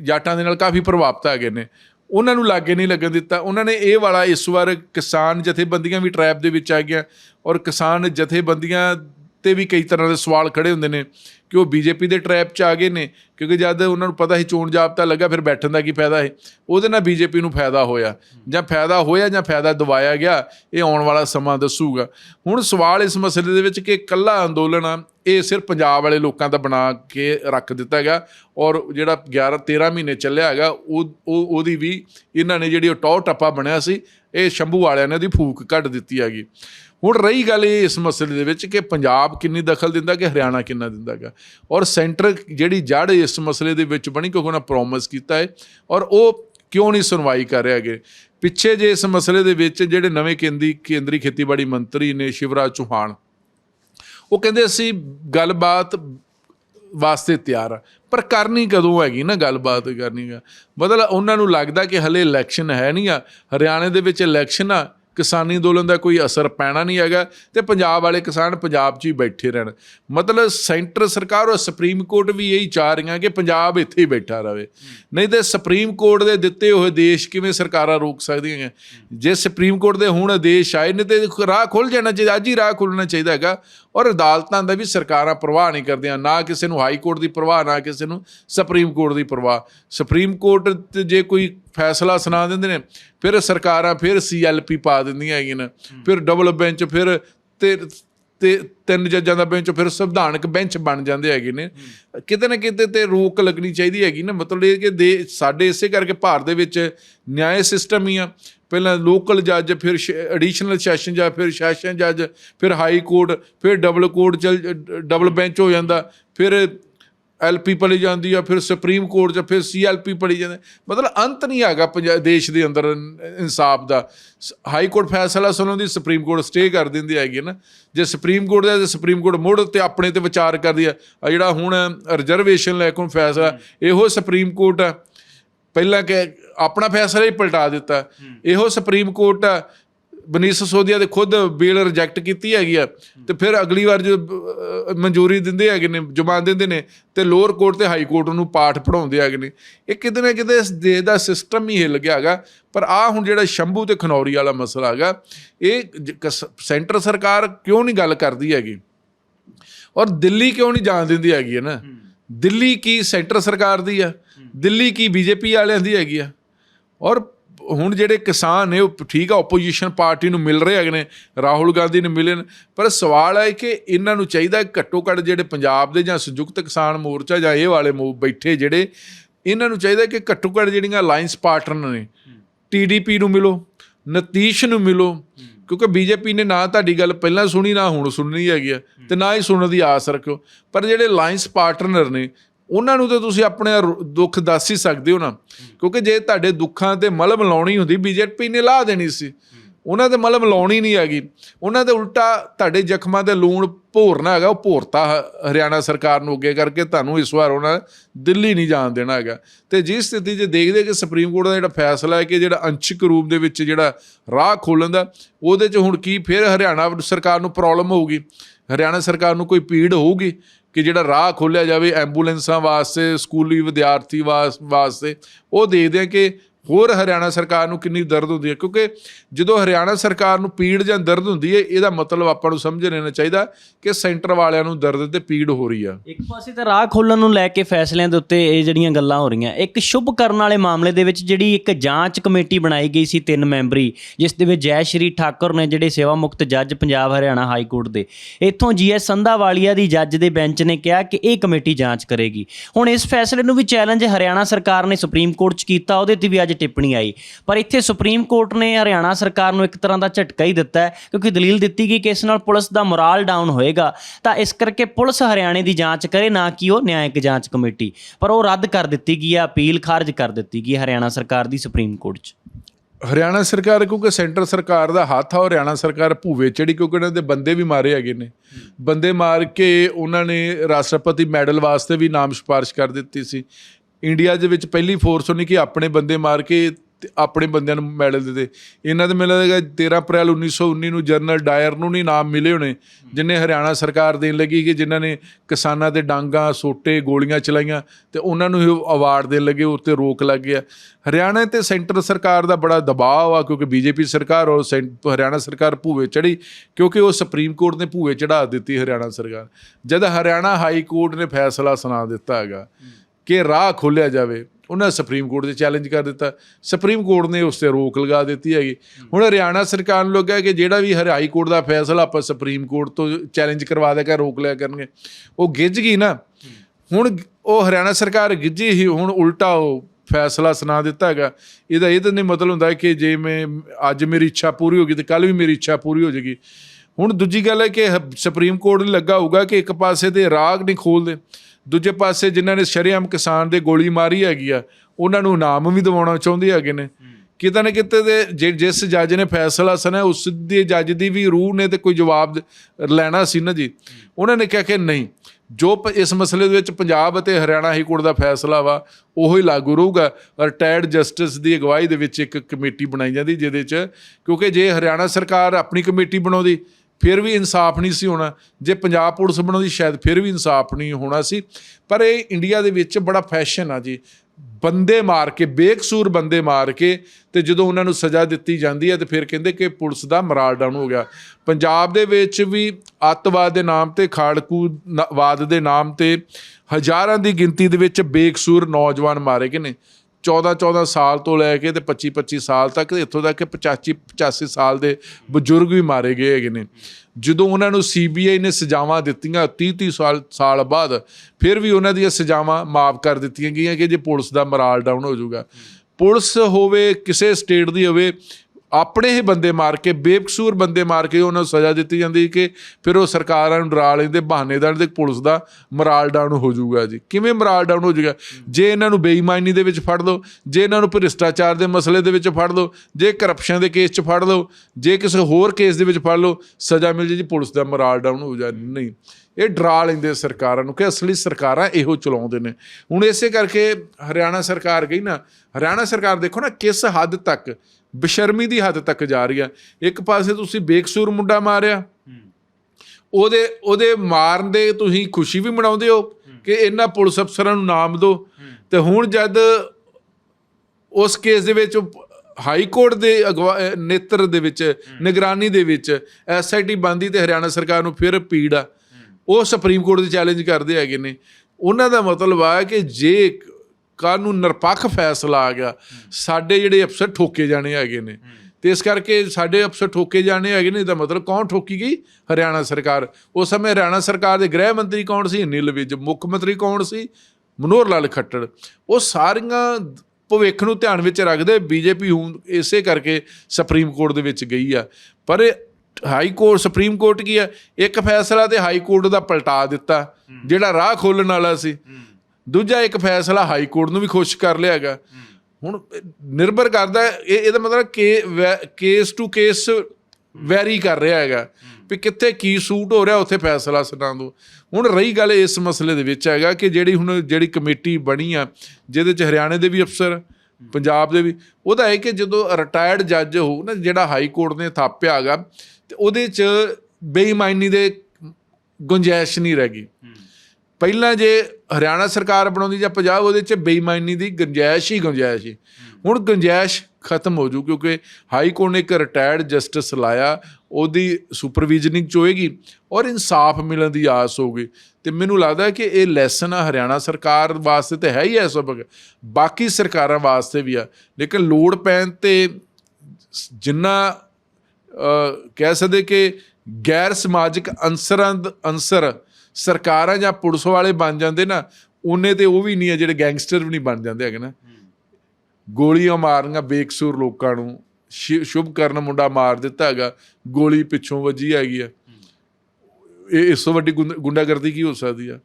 ਜਾਟਾਂ ਦੇ ਨਾਲ ਕਾਫੀ ਪ੍ਰਭਾਵਿਤ ਹੈਗੇ ਨੇ। ਉਹਨਾਂ ਨੂੰ ਲਾਗੇ ਨਹੀਂ ਲੱਗਣ ਦਿੱਤਾ। ਉਹਨਾਂ ਨੇ ਇਹ ਵਾਲਾ ਇਸ ਵਾਰ ਕਿਸਾਨ ਜਥੇਬੰਦੀਆਂ ਵੀ ਟਰੈਪ ਦੇ ਵਿੱਚ ਆ ਗਈਆਂ ਔਰ ਕਿਸਾਨ ਜਥੇਬੰਦੀਆਂ ਤੇ ਵੀ ਕਈ ਤਰ੍ਹਾਂ ਦੇ ਸਵਾਲ ਖੜੇ ਹੁੰਦੇ ਨੇ ਕਿ ਉਹ ਬੀਜੇਪੀ ਦੇ ਟਰੈਪ 'ਚ ਆ ਗਏ ਨੇ, ਕਿਉਂਕਿ ਜਦ ਉਹਨਾਂ ਨੂੰ ਪਤਾ ਸੀ ਚੋਣ ਜਾਬਤਾ ਲੱਗਾ, ਫਿਰ ਬੈਠਣ ਦਾ ਕੀ ਫਾਇਦਾ ਹੈ ਉਹਦੇ ਨਾਲ ਬੀਜੇਪੀ ਨੂੰ ਫਾਇਦਾ ਹੋਇਆ। ਜਾਂ ਫਾਇਦਾ ਹੋਇਆ ਜਾਂ ਫਾਇਦਾ ਦਵਾਇਆ ਗਿਆ, ਇਹ ਆਉਣ ਵਾਲਾ ਸਮਾਂ ਦੱਸੂਗਾ। ਹੁਣ ਸਵਾਲ ਇਸ ਮਸਲੇ ਦੇ ਵਿੱਚ ਕਿ ਕੱਲਾ ਅੰਦੋਲਨ ਆ, ਇਹ ਸਿਰਫ ਪੰਜਾਬ ਵਾਲੇ ਲੋਕਾਂ ਦਾ ਬਣਾ ਕੇ ਰੱਖ ਦਿੱਤਾ ਹੈਗਾ ਔਰ ਜਿਹੜਾ 11 13 ਮਹੀਨੇ ਚੱਲਿਆ ਹੈਗਾ, ਉਹ ਉਹ, ਉਹਦੀ ਵੀ ਇਹਨਾਂ ਨੇ ਜਿਹੜੀ ਉਹ ਟੌ ਟੱਪਾ ਬਣਿਆ ਸੀ, ਇਹ ਸ਼ੰਭੂ ਵਾਲਿਆਂ ਨੇ ਉਹਦੀ ਫੂਕ ਕੱਢ ਦਿੱਤੀ ਹੈਗੀ। ਹੁਣ ਰਹੀ ਗੱਲ ਇਹ ਇਸ ਮਸਲੇ ਦੇ ਵਿੱਚ ਕਿ ਪੰਜਾਬ ਕਿੰਨੀ ਦਖਲ ਦਿੰਦਾ ਕਿ ਹਰਿਆਣਾ ਕਿੰਨਾ ਦਿੰਦਾ ਹੈਗਾ ਔਰ ਸੈਂਟਰ ਜਿਹੜੀ ਜੜ ਇਸ ਮਸਲੇ ਦੇ ਵਿੱਚ ਬਣੀ ਕਿਉਂਕਿ ਉਹਨਾਂ ਪ੍ਰੋਮਿਸ ਕੀਤਾ ਹੈ ਔਰ ਉਹ ਕਿਉਂ ਨਹੀਂ ਸੁਣਵਾਈ ਕਰ ਰਿਹਾ ਹੈਗੇ। ਪਿੱਛੇ ਜੇ ਇਸ ਮਸਲੇ ਦੇ ਵਿੱਚ ਜਿਹੜੇ ਨਵੇਂ ਕੇਂਦਰੀ ਕੇਂਦਰੀ ਖੇਤੀਬਾੜੀ ਮੰਤਰੀ ਨੇ ਸ਼ਿਵਰਾਜ ਚੌਹਾਨ, ਉਹ ਕਹਿੰਦੇ ਅਸੀਂ ਗੱਲਬਾਤ ਵਾਸਤੇ ਤਿਆਰ ਆ, ਪਰ ਕਰਨੀ ਕਦੋਂ ਹੈਗੀ ਨਾ ਗੱਲਬਾਤ ਕਰਨੀ ਆ ਮਤਲਬ ਉਹਨਾਂ ਨੂੰ ਲੱਗਦਾ ਕਿ ਹਲੇ ਇਲੈਕਸ਼ਨ ਹੈ ਨਹੀਂ ਆ, ਹਰਿਆਣੇ ਦੇ ਵਿੱਚ ਇਲੈਕਸ਼ਨ ਆ ਕਿਸਾਨੀ ਅੰਦੋਲਨ ਦਾ ਕੋਈ ਅਸਰ ਪੈਣਾ ਨਹੀਂ ਹੈਗਾ ਤੇ ਪੰਜਾਬ ਵਾਲੇ ਕਿਸਾਨ ਪੰਜਾਬ 'ਚ ਹੀ ਬੈਠੇ ਰਹਿਣ। ਮਤਲਬ ਸੈਂਟਰ ਸਰਕਾਰ ਔਰ ਸੁਪਰੀਮ ਕੋਰਟ ਵੀ ਇਹੀ ਚਾਹ ਰਹੀਆਂ ਕਿ ਪੰਜਾਬ ਇੱਥੇ ਹੀ ਬੈਠਾ ਰਹੇ ਨਹੀਂ ਤੇ ਸੁਪਰੀਮ ਕੋਰਟ ਦੇ ਦਿੱਤੇ ਹੋਏ ਦੇਸ਼ ਕਿਵੇਂ ਸਰਕਾਰਾਂ ਰੋਕ ਸਕਦੀਆਂ ਜੇ ਸੁਪਰੀਮ ਕੋਰਟ ਦੇ ਹੁਣ ਆਦੇਸ਼ ਆਏ ਨੇ ਤੇ ਰਾਹ ਖੁੱਲ ਜਾਣਾ ਚਾਹੀਦਾ, ਅੱਜ ਹੀ ਰਾਹ ਖੁੱਲਣਾ ਚਾਹੀਦਾ ਹੈਗਾ ਔਰ ਅਦਾਲਤਾਂ ਦਾ ਵੀ ਸਰਕਾਰਾਂ ਪ੍ਰਵਾਹ ਨਹੀਂ ਕਰਦੀਆਂ, ਨਾ ਕਿਸੇ ਨੂੰ ਹਾਈ ਕੋਰਟ ਦੀ ਪ੍ਰਵਾਹ, ਨਾ ਕਿਸੇ ਨੂੰ ਸੁਪਰੀਮ ਕੋਰਟ ਦੀ ਪ੍ਰਵਾਹ। ਸੁਪਰੀਮ ਕੋਰਟ ਤੇ ਜੇ ਕੋਈ ਫੈਸਲਾ ਸੁਣਾ ਦਿੰਦੇ ਨੇ। ਫਿਰ ਸਰਕਾਰਾਂ ਫਿਰ ਸੀਐਲਪੀ ਪਾ ਦਿੰਦੀਆਂ ਹੈਗੀਆਂ ਨੇ। ਫਿਰ ਡਬਲ ਬੈਂਚ ਫਿਰ ਤੇ ਤੇ ਤਿੰਨ ਜੱਜਾਂ ਦਾ ਬੈਂਚ ਫਿਰ ਸੰਵਿਧਾਨਕ ਬੈਂਚ ਬਣ ਜਾਂਦੇ ਹੈਗੇ ਨੇ। ਕਿਤੇ ਨਾ ਕਿਤੇ ਤੇ ਰੋਕ ਲੱਗਣੀ ਚਾਹੀਦੀ ਹੈਗੀ ਨਾ। ਮਤਲਬ ਇਹ ਕਿ ਦੇ, ਸਾਡੇ ਇਸੇ ਕਰਕੇ ਭਾਰਤ ਦੇ ਵਿੱਚ ਨਿਆਂ ਸਿਸਟਮ ਹੀ ਆ। ਪਹਿਲਾਂ ਲੋਕਲ ਜੱਜ ਫਿਰ ਐਡੀਸ਼ਨਲ ਸੈਸ਼ਨ ਜੱਜ ਫਿਰ ਸੈਸ਼ਨ ਜੱਜ ਫਿਰ ਹਾਈ ਕੋਰਟ ਫਿਰ ਡਬਲ ਕੋਰਟ ਚਲ ਡਬਲ ਬੈਂਚ ਹੋ ਜਾਂਦਾ। ਫਿਰ ਐਲਪੀ ਪੜੀ ਜਾਂਦੀ ਆ ਫਿਰ ਸੁਪਰੀਮ ਕੋਰਟ 'ਚ ਫਿਰ ਸੀਐਲਪੀ ਪੜੀ ਜਾਂਦੇ ਮਤਲਬ ਅੰਤ ਨਹੀਂ ਹੈਗਾ ਪੰਜਾਬ ਦੇਸ਼ ਦੇ ਅੰਦਰ ਇਨ- ਇਨਸਾਫ ਦਾ। ਹਾਈ ਕੋਰਟ ਫੈਸਲਾ ਸੁਣਾਉਂਦੀ ਸੁਪਰੀਮ ਕੋਰਟ ਸਟੇ ਕਰ ਦਿੰਦੀ ਹੈਗੀ ਨਾ। ਜੇ ਸੁਪਰੀਮ ਕੋਰਟ ਦਾ ਸੁਪਰੀਮ ਕੋਰਟ ਮੁੜ ਤੇ ਆਪਣੇ ਤੇ ਵਿਚਾਰ ਕਰਦੀ ਆ ਆ ਜਿਹੜਾ ਹੁਣ ਰਿਜ਼ਰਵੇਸ਼ਨ ਲੈ ਕੇ ਫੈਸਲਾ ਇਹੋ ਸੁਪਰੀਮ ਕੋਰਟ ਆ। ਪਹਿਲਾਂ ਕਿ ਆਪਣਾ ਫੈਸਲਾ ਹੀ ਪਲਟਾ ਦਿੱਤਾ। ਇਹੋ ਸੁਪਰੀਮ ਕੋਰਟ ਆ ਬਨੀਸ ਸੋਧੀਆ ਦੇ ਖੁਦ ਬਿੱਲ ਰਿਜੈਕਟ ਕੀਤੀ ਹੈਗੀ ਆ ਤੇ ਫਿਰ ਅਗਲੀ ਵਾਰ ਜੋ ਮਨਜ਼ੂਰੀ ਦਿੰਦੇ ਹੈਗੇ ਨੇ ਜਮਾਨ ਦਿੰਦੇ ਨੇ ਤੇ ਲੋਅਰ ਕੋਰਟ ਤੇ ਹਾਈ ਕੋਰਟ ਨੂੰ ਪਾਠ ਪੜਾਉਂਦੇ ਹੈਗੇ ਨੇ। ਇਹ ਕਿਤੇ ਨਾ ਕਿਤੇ ਇਸ ਦੇਸ਼ ਦਾ ਸਿਸਟਮ ਹੀ ਹਿੱਲ ਗਿਆ ਹੈਗਾ ਪਰ ਆ ਹੁਣ ਜਿਹੜਾ ਸ਼ੰਭੂ ਤੇ ਖਨੌਰੀ ਵਾਲਾ ਮਸਲਾ ਹੈਗਾ ਇਹ ਸੈਂਟਰ ਸਰਕਾਰ ਕਿਉਂ ਨਹੀਂ ਗੱਲ ਕਰਦੀ ਹੈਗੀ? ਔਰ ਦਿੱਲੀ ਕਿਉਂ ਨਹੀਂ ਜਾਣ ਦਿੰਦੀ ਹੈਗੀ ਹੈ ਨਾ? ਦਿੱਲੀ ਕੀ ਸੈਂਟਰ ਸਰਕਾਰ ਦੀ ਆ? ਦਿੱਲੀ ਕੀ ਬੀਜੇਪੀ ਵਾਲਿਆਂ ਦੀ ਹੈਗੀ ਆ? ਔਰ ਹੁਣ ਜਿਹੜੇ ਕਿਸਾਨ ਨੇ, ਉਹ ਠੀਕ ਆ ਆਪੋਜੀਸ਼ਨ ਪਾਰਟੀ ਨੂੰ ਮਿਲ ਰਹੇ ਹੈਗੇ ਨੇ, ਰਾਹੁਲ ਗਾਂਧੀ ਨੂੰ ਮਿਲੇ ਨੇ, ਪਰ ਸਵਾਲ ਹੈ ਕਿ ਇਹਨਾਂ ਨੂੰ ਚਾਹੀਦਾ ਘੱਟੋ ਘੱਟ ਜਿਹੜੇ ਪੰਜਾਬ ਦੇ ਜਾਂ ਸੰਯੁਕਤ ਕਿਸਾਨ ਮੋਰਚਾ ਜਾਂ ਇਹ ਵਾਲੇ ਮੋ- ਬੈਠੇ ਜਿਹੜੇ, ਇਹਨਾਂ ਨੂੰ ਚਾਹੀਦਾ ਕਿ ਘੱਟੋ ਘੱਟ ਜਿਹੜੀਆਂ ਅਲਾਈਅੰਸ ਪਾਰਟਨਰ ਨੇ ਟੀਡੀਪੀ ਨੂੰ ਮਿਲੋ, ਨਤੀਸ਼ ਨੂੰ ਮਿਲੋ, ਕਿਉਂਕਿ ਬੀਜੇਪੀ ਨੇ ਨਾ ਤੁਹਾਡੀ ਗੱਲ ਪਹਿਲਾਂ ਸੁਣੀ, ਨਾ ਹੁਣ ਸੁਣਨੀ ਹੈਗੀ ਆ, ਤੇ ਨਾ ਹੀ ਸੁਣਨ ਦੀ ਆਸ ਰੱਖਿਓ। ਪਰ ਜਿਹੜੇ ਅਲਾਈਅੰਸ ਪਾਰਟਨਰ ਨੇ ਉਹਨਾਂ ਨੂੰ ਤਾਂ ਤੁਸੀਂ ਆਪਣੇ ਰੁ- ਦੁੱਖ ਦੱਸ ਹੀ ਸਕਦੇ ਹੋ ਨਾ। ਕਿਉਂਕਿ ਜੇ ਤੁਹਾਡੇ ਦੁੱਖਾਂ ਤੇ ਮਲਮ ਲਾਉਣੀ ਹੁੰਦੀ, ਬੀਜੇਪੀ ਨੇ ਲਾ ਦੇਣੀ ਸੀ। ਉਹਨਾਂ ਤੇ ਮਲਮ ਲਾਉਣੀ ਨਹੀਂ ਹੈਗੀ। ਉਹਨਾਂ ਦੇ ਉਲਟਾ ਤੁਹਾਡੇ ਜ਼ਖਮਾਂ ਤੇ ਲੂਣ ਭੋਰਨਾ ਹੈਗਾ, ਉਹ ਭੋਰਤਾ ਹਰਿਆਣਾ ਸਰਕਾਰ ਨੂੰ ਅੱਗੇ ਕਰਕੇ ਤੁਹਾਨੂੰ ਇਸ ਵਾਰ ਉਹਨਾਂ ਦਿੱਲੀ ਨਹੀਂ ਜਾਣ ਦੇਣਾ ਹੈਗਾ। ਤੇ ਜਿਸ ਸਥਿਤੀ 'ਚ ਦੇਖਦੇ ਕਿ ਸੁਪਰੀਮ ਕੋਰਟ ਦਾ ਜਿਹੜਾ ਫੈਸਲਾ ਹੈ ਕਿ ਜਿਹੜਾ ਅੰਸ਼ਿਕ ਰੂਪ ਦੇ ਵਿੱਚ ਜਿਹੜਾ ਰਾਹ ਖੋਲਣ ਦਾ, ਉਹਦੇ 'ਚ ਹੁਣ ਕੀ ਫਿਰ ਹਰਿਆਣਾ ਸਰਕਾਰ ਨੂੰ ਪ੍ਰੋਬਲਮ ਹੋਊਗੀ? ਹਰਿਆਣਾ ਸਰਕਾਰ ਨੂੰ ਕੋਈ ਪੀੜ ਹੋਊਗੀ? ਕਿ ਜਿਹੜਾ ਰਾਹ ਖੋਲਿਆ ਜਾਵੇ ਐਂਬੂਲੈਂਸਾਂ ਵਾਸਤੇ, ਸਕੂਲੀ ਵਿਦਿਆਰਥੀ ਵਾਸ- ਵਾਸਤੇ, ਉਹ ਦੇਖਦੇ ਆ ਕਿ ਹੋਰ ਹਰਿਆਣਾ ਸਰਕਾਰ ਨੂੰ ਕਿੰਨੀ ਦਰਦ ਹੁੰਦੀ ਹੈ? ਕਿਉਂਕਿ ਜਦੋਂ ਹਰਿਆਣਾ ਸਰਕਾਰ ਨੂੰ ਪੀੜ ਜਾਂ ਦਰਦ ਹੁੰਦੀ ਹੈ, ਇਹਦਾ ਮਤਲਬ ਆਪਾਂ ਨੂੰ ਸਮਝ ਲੈਣਾ ਚਾਹੀਦਾ ਕਿ ਸੈਂਟਰ ਵਾਲਿਆਂ ਨੂੰ ਦਰਦ ਤੇ ਪੀੜ ਹੋ ਰਹੀ ਆ। ਇੱਕ ਪਾਸੇ ਤਾਂ ਰਾਹ ਖੋਲਣ ਨੂੰ ਲੈ ਕੇ ਫੈਸਲਿਆਂ ਦੇ ਉੱਤੇ ਇਹ ਜਿਹੜੀਆਂ ਗੱਲਾਂ ਹੋ ਰਹੀਆਂ। ਇੱਕ ਸ਼ੁਭ ਕਰਨ ਵਾਲੇ ਮਾਮਲੇ ਦੇ ਵਿੱਚ ਜਿਹੜੀ ਇੱਕ ਜਾਂਚ ਕਮੇਟੀ ਬਣਾਈ ਗਈ ਸੀ ਤਿੰਨ ਮੈਂਬਰੀ, ਜਿਸ ਦੇ ਵਿੱਚ ਜੈ ਸ਼੍ਰੀ ਠਾਕੁਰ ਨੇ ਜਿਹੜੇ ਸੇਵਾ ਮੁਕਤ ਜੱਜ ਪੰਜਾਬ ਹਰਿਆਣਾ ਹਾਈ ਕੋਰਟ ਦੇ। ਇੱਥੋਂ ਜੀਐਸ ਸੰਧਾਵਾਲੀਆ ਦੀ ਜੱਜ ਦੇ ਬੈਂਚ ਨੇ ਕਿਹਾ ਕਿ ਇਹ ਕਮੇਟੀ ਜਾਂਚ ਕਰੇਗੀ। ਹੁਣ ਇਸ ਫੈਸਲੇ ਨੂੰ ਵੀ ਚੈਲੰਜ ਹਰਿਆਣਾ ਸਰਕਾਰ ਨੇ ਸੁਪਰੀਮ ਕੋਰਟ 'ਚ ਕੀਤਾ, ਉਹਦੇ ਤੇ ਵੀ ਅੱਜ ਟਿੱਪਣੀ ਆਈ। ਪਰ ਇੱਥੇ ਸੁਪਰੀਮ ਕੋਰਟ ਨੇ ਹਰਿਆਣਾ ਸਰਕਾਰ ਨੂੰ ਇੱਕ ਤਰ੍ਹਾਂ ਦਾ ਝਟਕਾ ਹੀ ਦਿੱਤਾ ਕਿਉਂਕਿ ਦਲੀਲ ਦਿੱਤੀ ਗਈ ਕਿ ਇਸ ਨਾਲ ਪੁਲਿਸ ਦਾ ਮੋਰਾਲ ਡਾਊਨ ਹੋਏਗਾ। ਤਾਂ ਇਸ ਕਰਕੇ ਪੁਲਿਸ ਹਰਿਆਣੇ ਦੀ ਜਾਂਚ ਕਰੇ, ਨਾ ਕਿ ਉਹ ਨਿਆਇਕ ਜਾਂਚ ਕਮੇਟੀ। ਪਰ ਉਹ ਰੱਦ ਕਰ ਦਿੱਤੀ ਗਈ ਹੈ, ਅਪੀਲ ਖਾਰਜ ਕਰ ਦਿੱਤੀ ਗਈ ਹਰਿਆਣਾ ਸਰਕਾਰ ਦੀ ਸੁਪਰੀਮ ਕੋਰਟ 'ਚ। ਹਰਿਆਣਾ ਸਰਕਾਰ, ਕਿਉਂਕਿ ਸੈਂਟਰ ਸਰਕਾਰ ਦਾ ਹੱਥ ਆ ਹਰਿਆਣਾ ਸਰਕਾਰ ਭੂਵੇ ਚੜੀ ਕਿਉਂਕਿ ਉਹਨਾਂ ਦੇ ਬੰਦੇ ਵੀ ਮਾਰੇ ਹੈਗੇ ਨੇ। ਬੰਦੇ ਮਾਰ ਕੇ ਉਹਨਾਂ ਨੇ ਰਾਸ਼ਟਰਪਤੀ ਮੈਡਲ ਵਾਸਤੇ ਵੀ ਨਾਮ ਸਿਫਾਰਿਸ਼ ਕਰ ਦਿੱਤੀ ਸੀ। ਇੰਡੀਆ ਦੇ ਵਿੱਚ ਪਹਿਲੀ ਫੋਰਸ ਹੋਣੀ ਕਿ ਆਪਣੇ ਬੰਦੇ ਮਾਰ ਕੇ ਤੇ ਆਪਣੇ ਬੰਦਿਆਂ ਨੂੰ ਮੈਡਲ ਦਿੱਤੇ। ਇਹਨਾਂ ਦੇ ਮੈਨੂੰ ਲੱਗਦਾ 13 ਅਪ੍ਰੈਲ 1919 ਨੂੰ ਜਨਰਲ ਡਾਇਰ ਨੂੰ ਨਹੀਂ ਨਾਮ ਮਿਲੇ ਹੋਣੇ, ਜਿਨੇ ਹਰਿਆਣਾ ਸਰਕਾਰ ਦੇਣ ਲੱਗੀ ਕਿ ਜਿਨ੍ਹਾਂ ਨੇ ਕਿਸਾਨਾਂ ਤੇ ਡਾਂਗਾ, ਸੋਟੇ, ਗੋਲੀਆਂ ਚਲਾਈਆਂ ਤੇ ਉਹਨਾਂ ਨੂੰ ਇਹ ਅਵਾਰਡ ਦੇਣ ਲੱਗੇ ਉੱਤੇ ਰੋਕ ਲੱਗ ਗਿਆ। ਹਰਿਆਣਾ ਤੇ ਸੈਂਟਰ ਸਰਕਾਰ ਦਾ ਬੜਾ ਦਬਾਅ ਆ ਕਿਉਂਕਿ ਬੀਜੇਪੀ ਸਰਕਾਰ ਔਰ ਸੈਂਟ- ਹਰਿਆਣਾ ਸਰਕਾਰ ਭੂਵੇ ਚੜੀ ਕਿਉਂਕਿ ਉਹ ਸੁਪਰੀਮ ਕੋਰਟ ਨੇ ਭੂਵੇ ਚੜਾ ਦਿੱਤੀ ਹਰਿਆਣਾ ਸਰਕਾਰ। ਜਦ ਹਰਿਆਣਾ ਹਾਈ ਕੋਰਟ ਨੇ ਫੈਸਲਾ ਸੁਣਾ ਦਿੱਤਾ ਹੈਗਾ ਕਿ ਰਾਹ ਖੋਲਿਆ ਜਾਵੇ, ਉਹਨਾਂ ਸੁਪਰੀਮ ਕੋਰਟ ਦੇ ਚੈਲੰਜ ਕਰ ਦਿੱਤਾ। ਸੁਪਰੀਮ ਕੋਰਟ ਨੇ ਉਸ ਤੇ ਰੋਕ ਲਗਾ ਦਿੱਤੀ ਹੈਗੀ। ਹੁਣ ਹਰਿਆਣਾ ਸਰਕਾਰ ਨੂੰ ਲੱਗਾ ਕਿ ਜਿਹੜਾ ਵੀ ਹਾਈ ਕੋਰਟ ਦਾ ਫੈਸਲਾ ਆਪਾਂ ਸੁਪਰੀਮ ਕੋਰਟ ਤੋਂ ਚੈਲੰਜ ਕਰਵਾ ਦੇ ਕੇ ਰੋਕ ਲਿਆ ਕਰਨਗੇ। ਉਹ ਗਿੱਜ ਗਈ ਨਾ। ਹੁਣ ਉਹ ਹਰਿਆਣਾ ਸਰਕਾਰ ਗਿੱਜੀ ਹੀ ਹੁਣ ਉਲਟਾ ਉਹ ਫੈਸਲਾ ਸੁਣਾ ਦਿੱਤਾ ਹੈਗਾ। ਇਹਦਾ ਇਹ ਤਾਂ ਨਹੀਂ ਮਤਲਬ ਹੁੰਦਾ ਕਿ ਜੇ ਮੈਂ ਅੱਜ ਮੇਰੀ ਇੱਛਾ ਪੂਰੀ ਹੋ ਗਈ ਤੇ ਕੱਲ ਵੀ ਮੇਰੀ ਇੱਛਾ ਪੂਰੀ ਹੋ ਜਾਏਗੀ। ਹੁਣ ਦੂਜੀ ਗੱਲ ਹੈ ਕਿ ਹ- ਸੁਪਰੀਮ ਕੋਰਟ ਨੂੰ ਲੱਗਾ ਹੋਊਗਾ ਕਿ ਇੱਕ ਪਾਸੇ ਤੇ ਰਾਗ ਨਹੀਂ ਖੋਲਦੇ। ਦੂਜੇ ਪਾਸੇ ਜਿਨ੍ਹਾਂ ਨੇ ਸ਼ਰੇਆਮ ਕਿਸਾਨ ਦੇ ਗੋਲੀ ਮਾਰੀ ਹੈਗੀ ਆ ਉਹਨਾਂ ਨੂੰ ਇਨਾਮ ਵੀ ਦਿਵਾਉਣਾ ਚਾਹੁੰਦੇ ਹੈਗੇ ਨੇ। ਕਿਤੇ ਨਾ ਕਿਤੇ ਦੇ ਜਿਸ ਜੱਜ ਨੇ ਫੈਸਲਾ ਸੁਣਿਆ ਉਸ ਦੀ ਜੱਜ ਦੀ ਵੀ ਰੂਹ ਨੇ ਤੇ ਕੋਈ ਜਵਾਬ ਲੈਣਾ ਸੀ ਨਾ ਜੀ। ਉਹਨਾਂ ਨੇ ਕਿਹਾ ਕਿ ਨਹੀਂ ਜੋ ਇਸ ਮਸਲੇ ਦੇ ਵਿੱਚ ਪੰਜਾਬ ਅਤੇ ਹਰਿਆਣਾ ਹਾਈ ਕੋਰਟ ਦਾ ਫੈਸਲਾ ਵਾ ਉਹੀ ਹੀ ਲਾਗੂ ਰਹੂਗਾ। ਰਿਟਾਇਰਡ ਜਸਟਿਸ ਦੀ ਅਗਵਾਈ ਦੇ ਵਿੱਚ ਇੱਕ ਕਮੇਟੀ ਬਣਾਈ ਜਾਂਦੀ ਜਿਹਦੇ 'ਚ ਕਿਉਂਕਿ ਜੇ ਹਰਿਆਣਾ ਸਰਕਾਰ ਆਪਣੀ ਕਮੇਟੀ ਬਣਾਉਂਦੀ ਫਿਰ ਵੀ ਇਨਸਾਫ ਨਹੀਂ ਸੀ ਹੋਣਾ। ਜੇ ਪੰਜਾਬ ਪੁਲਿਸ ਬਣਾਉਂਦੀ, ਸ਼ਾਇਦ ਫਿਰ ਵੀ ਇਨਸਾਫ ਨਹੀਂ ਹੋਣਾ ਸੀ। ਪਰ ਇਹ ਇੰਡੀਆ ਦੇ ਵਿੱਚ ਬੜਾ ਫੈਸ਼ਨ ਆ ਜੀ। ਬੰਦੇ ਮਾਰ ਕੇ, ਬੇਕਸੂਰ ਬੰਦੇ ਮਾਰ ਕੇ ਤੇ ਜਦੋਂ ਉਹਨਾਂ ਨੂੰ ਸਜ਼ਾ ਦਿੱਤੀ ਜਾਂਦੀ ਹੈ ਤੇ ਫਿਰ ਕਹਿੰਦੇ ਕਿ ਪੁਲਿਸ ਦਾ ਮਰਾਲ ਡਾਊਨ ਹੋ ਗਿਆ। ਪੰਜਾਬ ਦੇ ਵਿੱਚ ਵੀ ਅੱਤਵਾਦ ਦੇ ਨਾਮ ਤੇ, ਖਾੜਕੂ ਵਾਦ ਦੇ ਨਾਮ ਤੇ ਹਜ਼ਾਰਾਂ ਦੀ ਗਿਣਤੀ ਦੇ ਵਿੱਚ ਬੇਕਸੂਰ ਨੌਜਵਾਨ ਮਾਰੇ ਗਏ ਨੇ। 14 14 ਸਾਲ ਤੋਂ ਲੈ ਕੇ ਤੇ 25 25 ਸਾਲ ਤੱਕ ਇੱਥੋਂ ਤੱਕ ਕਿ 85 85 ਸਾਲ ਦੇ ਬਜ਼ੁਰਗ ਵੀ ਮਾਰੇ ਗਏ ਹੈਗੇ ਨੇ। ਜਦੋਂ ਉਹਨਾਂ ਨੂੰ ਸੀਬੀਆਈ ਨੇ ਸਜ਼ਾਵਾਂ ਦਿੱਤੀਆਂ 30 30 ਸਾਲ ਸਾਲ ਬਾਅਦ, ਫਿਰ ਵੀ ਉਹਨਾਂ ਦੀਆਂ ਸਜ਼ਾਵਾਂ ਮਾਫ ਕਰ ਦਿੱਤੀਆਂ ਗਈਆਂ ਕਿ ਜੇ ਪੁਲਿਸ ਦਾ ਮਰਾਲ ਡਾਊਨ ਹੋ ਜਾਊਗਾ। ਪੁਲਿਸ ਹੋਵੇ, ਕਿਸੇ ਸਟੇਟ ਦੀ ਹੋਵੇ ਆਪਣੇ ਹੀ ਬੰਦੇ ਮਾਰ ਕੇ, ਬੇਕਸੂਰ ਬੰਦੇ ਮਾਰ ਕੇ ਉਹਨਾਂ ਨੂੰ ਸਜ਼ਾ ਦਿੱਤੀ ਜਾਂਦੀ ਕਿ ਫਿਰ ਉਹ ਸਰਕਾਰਾਂ ਨੂੰ ਡਰਾ ਲੈਂਦੇ ਬਹਾਨੇਦਾਰ ਦੇ, ਪੁਲਿਸ ਦਾ ਮਰਾਲ ਡਾਊਨ ਹੋ ਜਾਊਗਾ ਜੀ। ਕਿਵੇਂ ਮਰਾਲ ਡਾਊਨ ਹੋ ਜਾਊਗਾ? ਜੇ ਇਹਨਾਂ ਨੂੰ ਬੇਈਮਾਨੀ ਦੇ ਵਿੱਚ ਫੜ ਲਓ, ਜੇ ਇਹਨਾਂ ਨੂੰ ਭ੍ਰਿਸ਼ਟਾਚਾਰ ਦੇ ਮਸਲੇ ਦੇ ਵਿੱਚ ਫੜ ਲਓ, ਜੇ ਕਰਪਸ਼ਨ ਦੇ ਕੇਸ 'ਚ ਫੜ ਲਓ, ਜੇ ਕਿਸੇ ਹੋਰ ਕੇਸ ਦੇ ਵਿੱਚ ਫੜ ਲਓ, ਸਜ਼ਾ ਮਿਲ ਜੇ ਜੀ, ਪੁਲਿਸ ਦਾ ਮਰਾਲ ਡਾਊਨ ਹੋ ਜਾ, ਨਹੀਂ। ਇਹ ਡਰਾ ਲੈਂਦੇ ਸਰਕਾਰਾਂ ਨੂੰ ਕਿ ਅਸਲੀ ਸਰਕਾਰਾਂ ਇਹੋ ਚਲਾਉਂਦੇ ਨੇ। ਹੁਣ ਇਸੇ ਕਰਕੇ ਹਰਿਆਣਾ ਸਰਕਾਰ ਗਈ ਨਾ, ਹਰਿਆਣਾ ਸਰਕਾਰ ਦੇਖੋ ਨਾ ਕਿਸ ਹੱਦ ਤੱਕ ਬੇਸ਼ਰਮੀ ਦੀ ਹੱਦ ਤੱਕ ਜਾ ਰਹੀ ਆ ਇੱਕ ਪਾਸੇ ਤੁਸੀਂ ਬੇਕਸੂਰ ਮੁੰਡਾ ਮਾਰਿਆ। ਉਹਦੇ ਉਹਦੇ ਮਾਰਨ ਦੇ ਤੁਸੀਂ ਖੁਸ਼ੀ ਵੀ ਮਨਾਉਂਦੇ ਹੋ ਕਿ ਇਹਨਾਂ ਪੁਲਿਸ ਅਫਸਰਾਂ ਨੂੰ ਨਾਮ ਦਿਓ। ਤੇ ਹੁਣ ਜਦ ਉਸ ਕੇਸ ਦੇ ਵਿੱਚ ਹਾਈ ਕੋਰਟ ਦੇ ਅਗਵਾ- ਨੇਤਰ ਦੇ ਵਿੱਚ, ਨਿਗਰਾਨੀ ਦੇ ਵਿੱਚ ਐਸਆਈਟੀ ਬੰਦੀ ਤੇ ਹਰਿਆਣਾ ਸਰਕਾਰ ਨੂੰ ਫਿਰ ਪੀੜ ਆ। ਉਹ ਸੁਪਰੀਮ ਕੋਰਟ ਦੇ ਚੈਲੰਜ ਕਰਦੇ ਹੈਗੇ ਨੇ। ਉਹਨਾਂ ਦਾ ਮਤਲਬ ਆ ਕਿ ਜੇ ਕਾਨੂੰਨ ਨਿਰਪੱਖ ਫੈਸਲਾ ਆ ਗਿਆ। ਸਾਡੇ ਜਿਹੜੇ ਅਫਸਰ ਠੋਕੇ ਜਾਣੇ ਹੈਗੇ ਨੇ। ਤੇ ਇਸ ਕਰਕੇ ਸਾਡੇ ਅਫਸਰ ਠੋਕੇ ਜਾਣੇ ਹੈਗੇ ਨੇ, ਇਹਦਾ ਮਤਲਬ ਕੌਣ ਠੋਕੀ ਗਈ? ਹਰਿਆਣਾ ਸਰਕਾਰ। ਉਸ ਸਮੇਂ ਹਰਿਆਣਾ ਸਰਕਾਰ ਦੇ ਗ੍ਰਹਿ ਮੰਤਰੀ ਕੌਣ ਸੀ? ਅਨਿਲ ਵਿਜ। ਮੁੱਖ ਮੰਤਰੀ ਕੌਣ ਸੀ? ਮਨੋਹਰ ਲਾਲ ਖੱਟੜ। ਉਹ ਸਾਰੀਆਂ ਭਵਿੱਖ ਨੂੰ ਧਿਆਨ ਵਿੱਚ ਰੱਖਦੇ ਬੀਜੇਪੀ ਹੁਣ ਇਸੇ ਕਰਕੇ ਸੁਪਰੀਮ ਕੋਰਟ ਦੇ ਵਿੱਚ ਗਈ ਆ। ਪਰ ਹਾਈ ਕੋਰਟ, ਸੁਪਰੀਮ ਕੋਰਟ ਕੀ ਹੈ ਇੱਕ ਫੈਸਲਾ ਤੇ ਹਾਈ ਕੋਰਟ ਦਾ ਪਲਟਾ ਦਿੱਤਾ। ਜਿਹੜਾ ਰਾਹ ਖੋਲਣ ਵਾਲਾ ਸੀ। ਦੂਜਾ ਇੱਕ ਫੈਸਲਾ ਹਾਈ ਕੋਰਟ ਨੂੰ ਵੀ ਖੁਸ਼ ਕਰ ਲਿਆ ਹੈਗਾ। ਹੁਣ ਨਿਰਭਰ ਕਰਦਾ ਇਹ ਇਹਦਾ ਮਤਲਬ ਕਿ ਕੇਸ ਟੂ ਕੇਸ ਵੈਰੀ ਕਰ ਰਿਹਾ ਹੈਗਾ ਵੀ ਕਿੱਥੇ ਕੀ ਸੂਟ ਹੋ ਰਿਹਾ, ਉੱਥੇ ਫੈਸਲਾ ਸੁਣਾ ਦੋ ਹੁਣ ਰਹੀ ਗੱਲ ਇਸ ਮਸਲੇ ਦੇ ਵਿੱਚ ਹੈਗਾ ਕਿ ਜਿਹੜੀ ਹੁਣ ਜਿਹੜੀ ਕਮੇਟੀ ਬਣੀ ਆ, ਜਿਹਦੇ ਚ ਹਰਿਆਣੇ ਦੇ ਵੀ ਅਫਸਰ, ਪੰਜਾਬ ਦੇ ਵੀ, ਉਹਦਾ ਹੈ ਕਿ ਜਦੋਂ ਰਿਟਾਇਰਡ ਜੱਜ ਹੋਊ ਨਾ, ਜਿਹੜਾ ਹਾਈ ਕੋਰਟ ਨੇ ਥਾਪਿਆ ਹੈਗਾ, ਤੇ ਉਹਦੇ ਚ ਬੇਈਮਾਨੀ ਦੇ ਗੁੰਜਾਇਸ਼ ਨਹੀਂ ਰਹਿ ਗਈ। ਪਹਿਲਾਂ ਜੇ ਹਰਿਆਣਾ ਸਰਕਾਰ ਬਣਾਉਂਦੀ ਜਾਂ ਪੰਜਾਬ, ਉਹਦੇ ਚ ਬੇਈਮਾਨੀ ਦੀ ਗੁੰਜਾਇਸ਼ ਹੀ ਗੁੰਜਾਇਸ਼ ਸੀ। ਹੁਣ ਗੁੰਜਾਇਸ਼ ਖਤਮ ਹੋ ਜੂ ਕਿਉਂਕਿ ਹਾਈ ਕੋਰਟ ਨੇ ਇੱਕ ਰਿਟਾਇਰਡ ਜਸਟਿਸ ਲਾਇਆ, ਉਹਦੀ ਸੁਪਰਵਿਜ਼ਨਿੰਗ ਚ ਹੋਏਗੀ ਔਰ ਇਨਸਾਫ ਮਿਲਣ ਦੀ ਆਸ ਹੋਊਗੀ। ਤੇ ਮੈਨੂੰ ਲੱਗਦਾ ਕਿ ਇਹ ਲੈਸਨ ਆ ਹਰਿਆਣਾ ਸਰਕਾਰ ਵਾਸਤੇ ਤੇ ਹੈ ਹੀ ਐ ਸਬਕ, ਬਾਕੀ ਸਰਕਾਰਾਂ ਵਾਸਤੇ ਵੀ ਆ। ਲੇਕਿਨ ਲੋੜ ਪੈਣ ਤੇ ਜਿੰਨਾ ਕਹਿ ਸਕਦੇ ਕਿ ਗੈਰ ਸਮਾਜਿਕ ਅੰਸਰਾਂ ਦ- ਅੰਸਰ ਸਰਕਾਰਾਂ ਜਾਂ ਪੁਲਿਸ ਵਾਲੇ ਬਣ ਜਾਂਦੇ ਨਾ, ਉਹਨੇ ਤੇ ਉਹ ਵੀ ਨਹੀਂ ਆ ਜਿਹੜੇ ਗੈਂਗਸਟਰ ਵੀ ਨਹੀਂ ਬਣ ਜਾਂਦੇ ਹੈਗੇ ਨਾ। ਗੋਲੀਆਂ ਮਾਰਨੀਆਂ ਬੇਕਸੂਰ ਲੋਕਾਂ ਨੂੰ, ਸ਼ਿ- ਸ਼ੁਭ ਕਰਨ ਮੁੰਡਾ ਮਾਰ ਦਿੱਤਾ ਹੈਗਾ, ਗੋਲੀ ਪਿੱਛੋਂ ਵੱਜੀ ਹੈਗੀ ਆ। ਇਹ, ਇਸ ਤੋਂ ਵੱਡੀ ਗੁੰਡ- ਗੁੰਡਾਗਰਦੀ ਕੀ ਹੋ ਸਕਦੀ ਆ?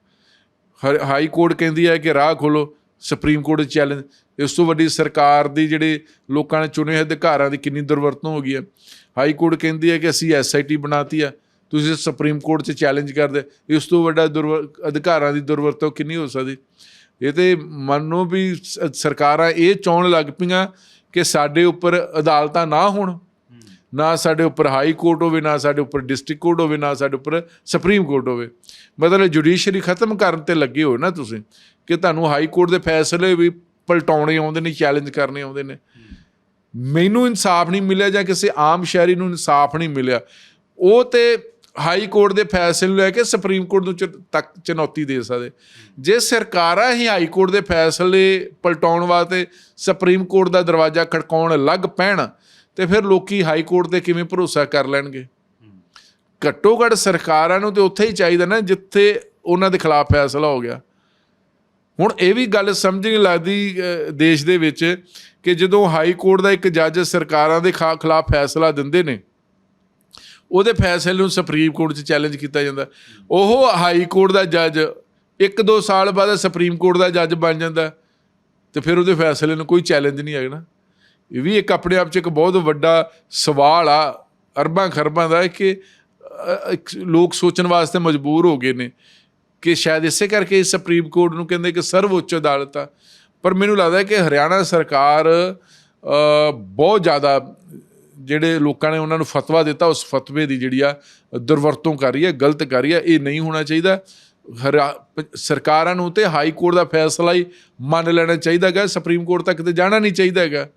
ਹ- ਹਾਈ ਕੋਰਟ ਕਹਿੰਦੀ ਹੈ ਕਿ ਰਾਹ ਖੋਲੋ ਸੁਪਰੀਮ ਕੋਰਟ ਚੈਲੰਜ। ਇਸ ਤੋਂ ਵੱਡੀ ਸਰਕਾਰ ਦੀ ਜਿਹੜੇ ਲੋਕਾਂ ਨੇ ਚੁਣੇ ਹੋਏ ਅਧਿਕਾਰਾਂ ਦੀ ਕਿੰਨੀ ਦੁਰਵਰਤੋਂ ਹੋ ਗਈ ਹੈ ਹਾਈ ਕੋਰਟ ਕਹਿੰਦੀ ਹੈ ਕਿ ਅਸੀਂ ਐਸਆਈਟੀ ਬਣਾਤੀ ਆ ਤੁਸੀਂ ਸੁਪਰੀਮ ਕੋਰਟ 'ਚ ਚੈਲੰਜ ਕਰਦੇ ਇਸ ਤੋਂ ਵੱਡਾ ਅਧਿਕਾਰਾਂ ਦੀ ਦੁਰਵਰਤੋਂ ਕਿੰਨੀ ਹੋ ਸਕਦੀ? ਇਹ ਤੇ ਮੰਨੋ ਵੀ ਸਰਕਾਰਾਂ ਇਹ ਚਾਹਣ ਲੱਗ ਪਈਆਂ ਕਿ ਸਾਡੇ ਉੱਪਰ ਅਦਾਲਤਾਂ ਨਾ ਹੋਣ। ਨਾ ਸਾਡੇ ਉੱਪਰ ਹਾਈ ਕੋਰਟ ਹੋਵੇ ਨਾ ਸਾਡੇ ਉੱਪਰ ਡਿਸਟ੍ਰਿਕਟ ਕੋਰਟ ਹੋਵੇ ਨਾ ਸਾਡੇ ਉੱਪਰ ਸੁਪਰੀਮ ਕੋਰਟ ਹੋਵੇ। ਮਤਲਬ ਜੁਡੀਸ਼ਰੀ ਖਤਮ ਕਰਨ ਤੇ ਲੱਗੇ ਹੋ ਨਾ ਤੁਸੀਂ ਕਿ ਤੁਹਾਨੂੰ ਹਾਈ ਕੋਰਟ ਦੇ ਫੈਸਲੇ ਵੀ ਪਲਟਾਉਣੇ ਆਉਂਦੇ ਨੇ ਚੈਲੰਜ ਕਰਨੇ ਆਉਂਦੇ ਨੇ। ਮੈਨੂੰ ਇਨਸਾਫ ਨਹੀਂ ਮਿਲਿਆ ਜਾਂ ਕਿਸੇ ਆਮ ਸ਼ਹਿਰੀ ਨੂੰ ਇਨਸਾਫ ਨਹੀਂ ਮਿਲਿਆ। ਉਹ ਤੇ ਹਾਈ ਕੋਰਟ ਦੇ ਫੈਸਲੇ ਨੂੰ ਲੈ ਕੇ ਸੁਪਰੀਮ ਕੋਰਟ ਨੂੰ ਚ- ਤੱਕ ਚੁਣੌਤੀ ਦੇ ਸਕਦੇ। ਜੇ ਸਰਕਾਰਾਂ ਹੀ ਹਾਈ ਕੋਰਟ ਦੇ ਫੈਸਲੇ ਪਲਟਾਉਣ ਵਾਸਤੇ ਸੁਪਰੀਮ ਕੋਰਟ ਦਾ ਦਰਵਾਜ਼ਾ ਖੜਕਾਉਣ ਲੱਗ ਪੈਣ, ਤੇ ਫਿਰ ਲੋਕੀ ਹਾਈ ਕੋਰਟ ਤੇ ਕਿਵੇਂ ਭਰੋਸਾ ਕਰ ਲੈਣਗੇ? ਘੱਟੋ ਘੱਟ ਸਰਕਾਰਾਂ ਨੂੰ ਤੇ ਉੱਥੇ ਹੀ ਚਾਹੀਦਾ ਨਾ ਜਿੱਥੇ ਉਹਨਾਂ ਦੇ ਖਿਲਾਫ ਫੈਸਲਾ ਹੋ ਗਿਆ। ਹੁਣ ਇਹ ਵੀ ਗੱਲ ਸਮਝ ਨਹੀਂ ਲੱਗਦੀ ਦੇਸ਼ ਦੇ ਵਿੱਚ ਕਿ ਜਦੋਂ ਹਾਈ ਕੋਰਟ ਦਾ ਇੱਕ ਜੱਜ ਸਰਕਾਰਾਂ ਦੇ ਖਾ- ਖਿਲਾਫ ਫੈਸਲਾ ਦਿੰਦੇ ਨੇ ਉਹਦੇ ਫੈਸਲੇ ਨੂੰ ਸੁਪਰੀਮ ਕੋਰਟ 'ਚ ਚੈਲੰਜ ਕੀਤਾ ਜਾਂਦਾ। ਉਹ ਹਾਈ ਕੋਰਟ ਦਾ ਜੱਜ, ਇੱਕ ਦੋ ਸਾਲ ਬਾਅਦ ਸੁਪਰੀਮ ਕੋਰਟ ਦਾ ਜੱਜ ਬਣ ਜਾਂਦਾ। ਤੇ ਫਿਰ ਉਹਦੇ ਫੈਸਲੇ ਨੂੰ ਕੋਈ ਚੈਲੰਜ ਨਹੀਂ ਹੈਗਾ ਨਾ। ਇਹ ਵੀ ਇੱਕ ਆਪਣੇ ਆਪ 'ਚ ਇੱਕ ਬਹੁਤ ਵੱਡਾ ਸਵਾਲ ਆ, ਅਰਬਾਂ ਖਰਬਾਂ ਦਾ, ਕਿ ਲੋਕ ਸੋਚਣ ਵਾਸਤੇ ਮਜਬੂਰ ਹੋ ਗਏ ਨੇ। ਕਿ ਸ਼ਾਇਦ ਇਸੇ ਕਰਕੇ ਸੁਪਰੀਮ ਕੋਰਟ ਨੂੰ ਕਹਿੰਦੇ ਕਿ ਸਰਵਉੱਚ ਅਦਾਲਤ ਆ। ਪਰ ਮੈਨੂੰ ਲੱਗਦਾ ਕਿ ਹਰਿਆਣਾ ਸਰਕਾਰ ਬਹੁਤ ਜ਼ਿਆਦਾ ਜਿਹੜੇ ਲੋਕਾਂ ਨੇ ਉਹਨਾਂ ਨੂੰ ਫਤਵਾ ਦਿੱਤਾ, ਉਸ ਫਤਵੇ ਦੀ ਜਿਹੜੀ ਆ, ਦੁਰਵਰਤੋਂ ਕਰ ਰਹੀ ਹੈ, ਗਲਤ ਕਰ ਰਹੀ ਹੈ, ਇਹ ਨਹੀਂ ਹੋਣਾ ਚਾਹੀਦਾ। ਹਰਿਆ- ਸਰਕਾਰਾਂ ਨੂੰ ਤੇ ਹਾਈ ਕੋਰਟ ਦਾ ਫੈਸਲਾ ਹੀ ਮੰਨ ਲੈਣਾ ਚਾਹੀਦਾ ਹੈਗਾ, ਸੁਪਰੀਮ ਕੋਰਟ ਤੱਕ ਤੇ ਜਾਣਾ ਨਹੀਂ ਚਾਹੀਦਾ ਹੈਗਾ।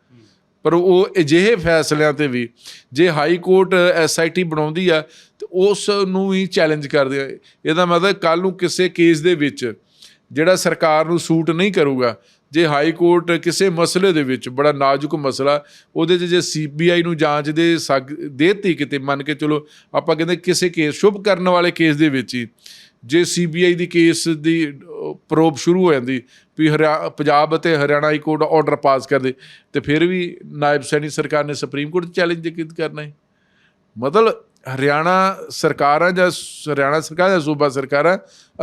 ਪਰ ਉਹ ਅਜਿਹੇ ਫੈਸਲਿਆਂ ਤੇ ਵੀ, ਜੇ ਹਾਈ ਕੋਰਟ ਐਸਆਈਟੀ ਬਣਾਉਂਦੀ ਆ, ਤੇ ਉਸ ਨੂੰ ਹੀ ਚੈਲੰਜ ਕਰਦੇ ਆ। ਇਹਦਾ ਮਤਲਬ ਕੱਲ ਨੂੰ ਕਿਸੇ ਕੇਸ ਦੇ ਵਿੱਚ ਜਿਹੜਾ ਸਰਕਾਰ ਨੂੰ ਸੂਟ ਨਹੀਂ ਕਰੂਗਾ, ਜੇ ਹਾਈ ਕੋਰਟ ਕਿਸੇ ਮਸਲੇ ਦੇ ਵਿੱਚ, ਬੜਾ ਨਾਜ਼ੁਕ ਮਸਲਾ, ਉਹਦੇ 'ਚ ਜੇ ਸੀਬੀਆਈ ਨੂੰ ਜਾਂਚ ਦੇ ਸਗ, ਦੇਤੀ ਕਿਤੇ, ਮੰਨ ਕੇ ਚਲੋ, ਆਪਾਂ ਕਹਿੰਦੇ ਕਿਸੇ ਕੇਸ, ਸ਼ੁਭ ਕਰਨ ਵਾਲੇ ਕੇਸ ਦੇ ਵਿੱਚ ਹੀ, ਜੇ ਸੀਬੀਆਈ ਦੀ ਕੇਸ ਦੀ ਪ੍ਰੋਬ ਸ਼ੁਰੂ ਹੋ ਜਾਂਦੀ, ਵੀ ਹਰਿਆ, ਪੰਜਾਬ ਅਤੇ Haryana high court order pass ਕਰਦੇ ਤੇ ਫਿਰ ਵੀ ਨਾਇਬ ਸੈਣੀ ਸਰਕਾਰ ਨੇ ਸੁਪਰੀਮ ਕੋਰਟ ਚੈਲੰਜ ਕਿਤ ਕਰਨਾ ਹੈ। ਮਤਲਬ ਹਰਿਆਣਾ ਸਰਕਾਰਾਂ ਜਾਂ ਸ- ਹਰਿਆਣਾ ਸਰਕਾਰ ਜਾਂ ਸੂਬਾ ਸਰਕਾਰਾਂ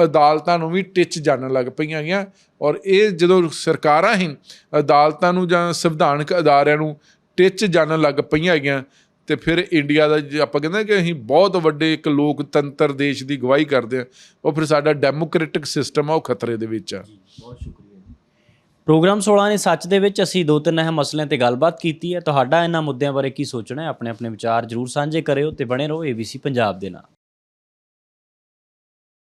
ਅਦਾਲਤਾਂ ਨੂੰ ਵੀ ਟਿੱਚ ਜਾਣ ਲੱਗ ਪਈਆਂ ਹੈਗੀਆਂ ਔਰ ਇਹ ਜਦੋਂ ਸਰਕਾਰਾਂ ਹੀ ਅਦਾਲਤਾਂ ਨੂੰ ਜਾਂ ਸੰਵਿਧਾਨਕ ਅਦਾਰਿਆਂ ਨੂੰ ਟਿੱਚ ਜਾਣ ਲੱਗ ਪਈਆਂ ਹੈਗੀਆਂ ਤੇ ਫਿਰ ਇੰਡੀਆ ਦਾ ਜੇ ਆਪਾਂ ਕਹਿੰਦੇ ਕਿ ਅਸੀਂ ਬਹੁਤ ਵੱਡੇ ਇੱਕ ਲੋਕਤੰਤਰ ਦੇਸ਼ ਦੀ ਗਵਾਹੀ ਕਰਦੇ ਆ ਉਹ ਫਿਰ ਸਾਡਾ ਡੈਮੋਕ੍ਰੈਟਿਕ ਸਿਸਟਮ ਆ, ਉਹ ਖਤਰੇ ਦੇ ਵਿੱਚ ਆ। ਬਹੁਤ ਸ਼ੁਕਰੀਆ। ਪ੍ਰੋਗਰਾਮ 16 ਨੇ ਸੱਚ ਦੇ ਵਿੱਚ ਅਸੀਂ ਦੋ ਤਿੰਨ ਅਹਿਮ ਮਸਲਿਆਂ ਤੇ ਗੱਲਬਾਤ ਕੀਤੀ ਹੈ। ਤੁਹਾਡਾ ਇਹਨਾਂ ਮੁੱਦਿਆਂ ਬਾਰੇ ਕੀ ਸੋਚਣਾ ਹੈ? ਆਪਣੇ ਆਪਣੇ ਵਿਚਾਰ ਜਰੂਰ ਸਾਂਝੇ ਕਰਿਓ ਤੇ ਬਣੇ ਰਹੋ ABC ਪੰਜਾਬ ਦੇ ਨਾਲ।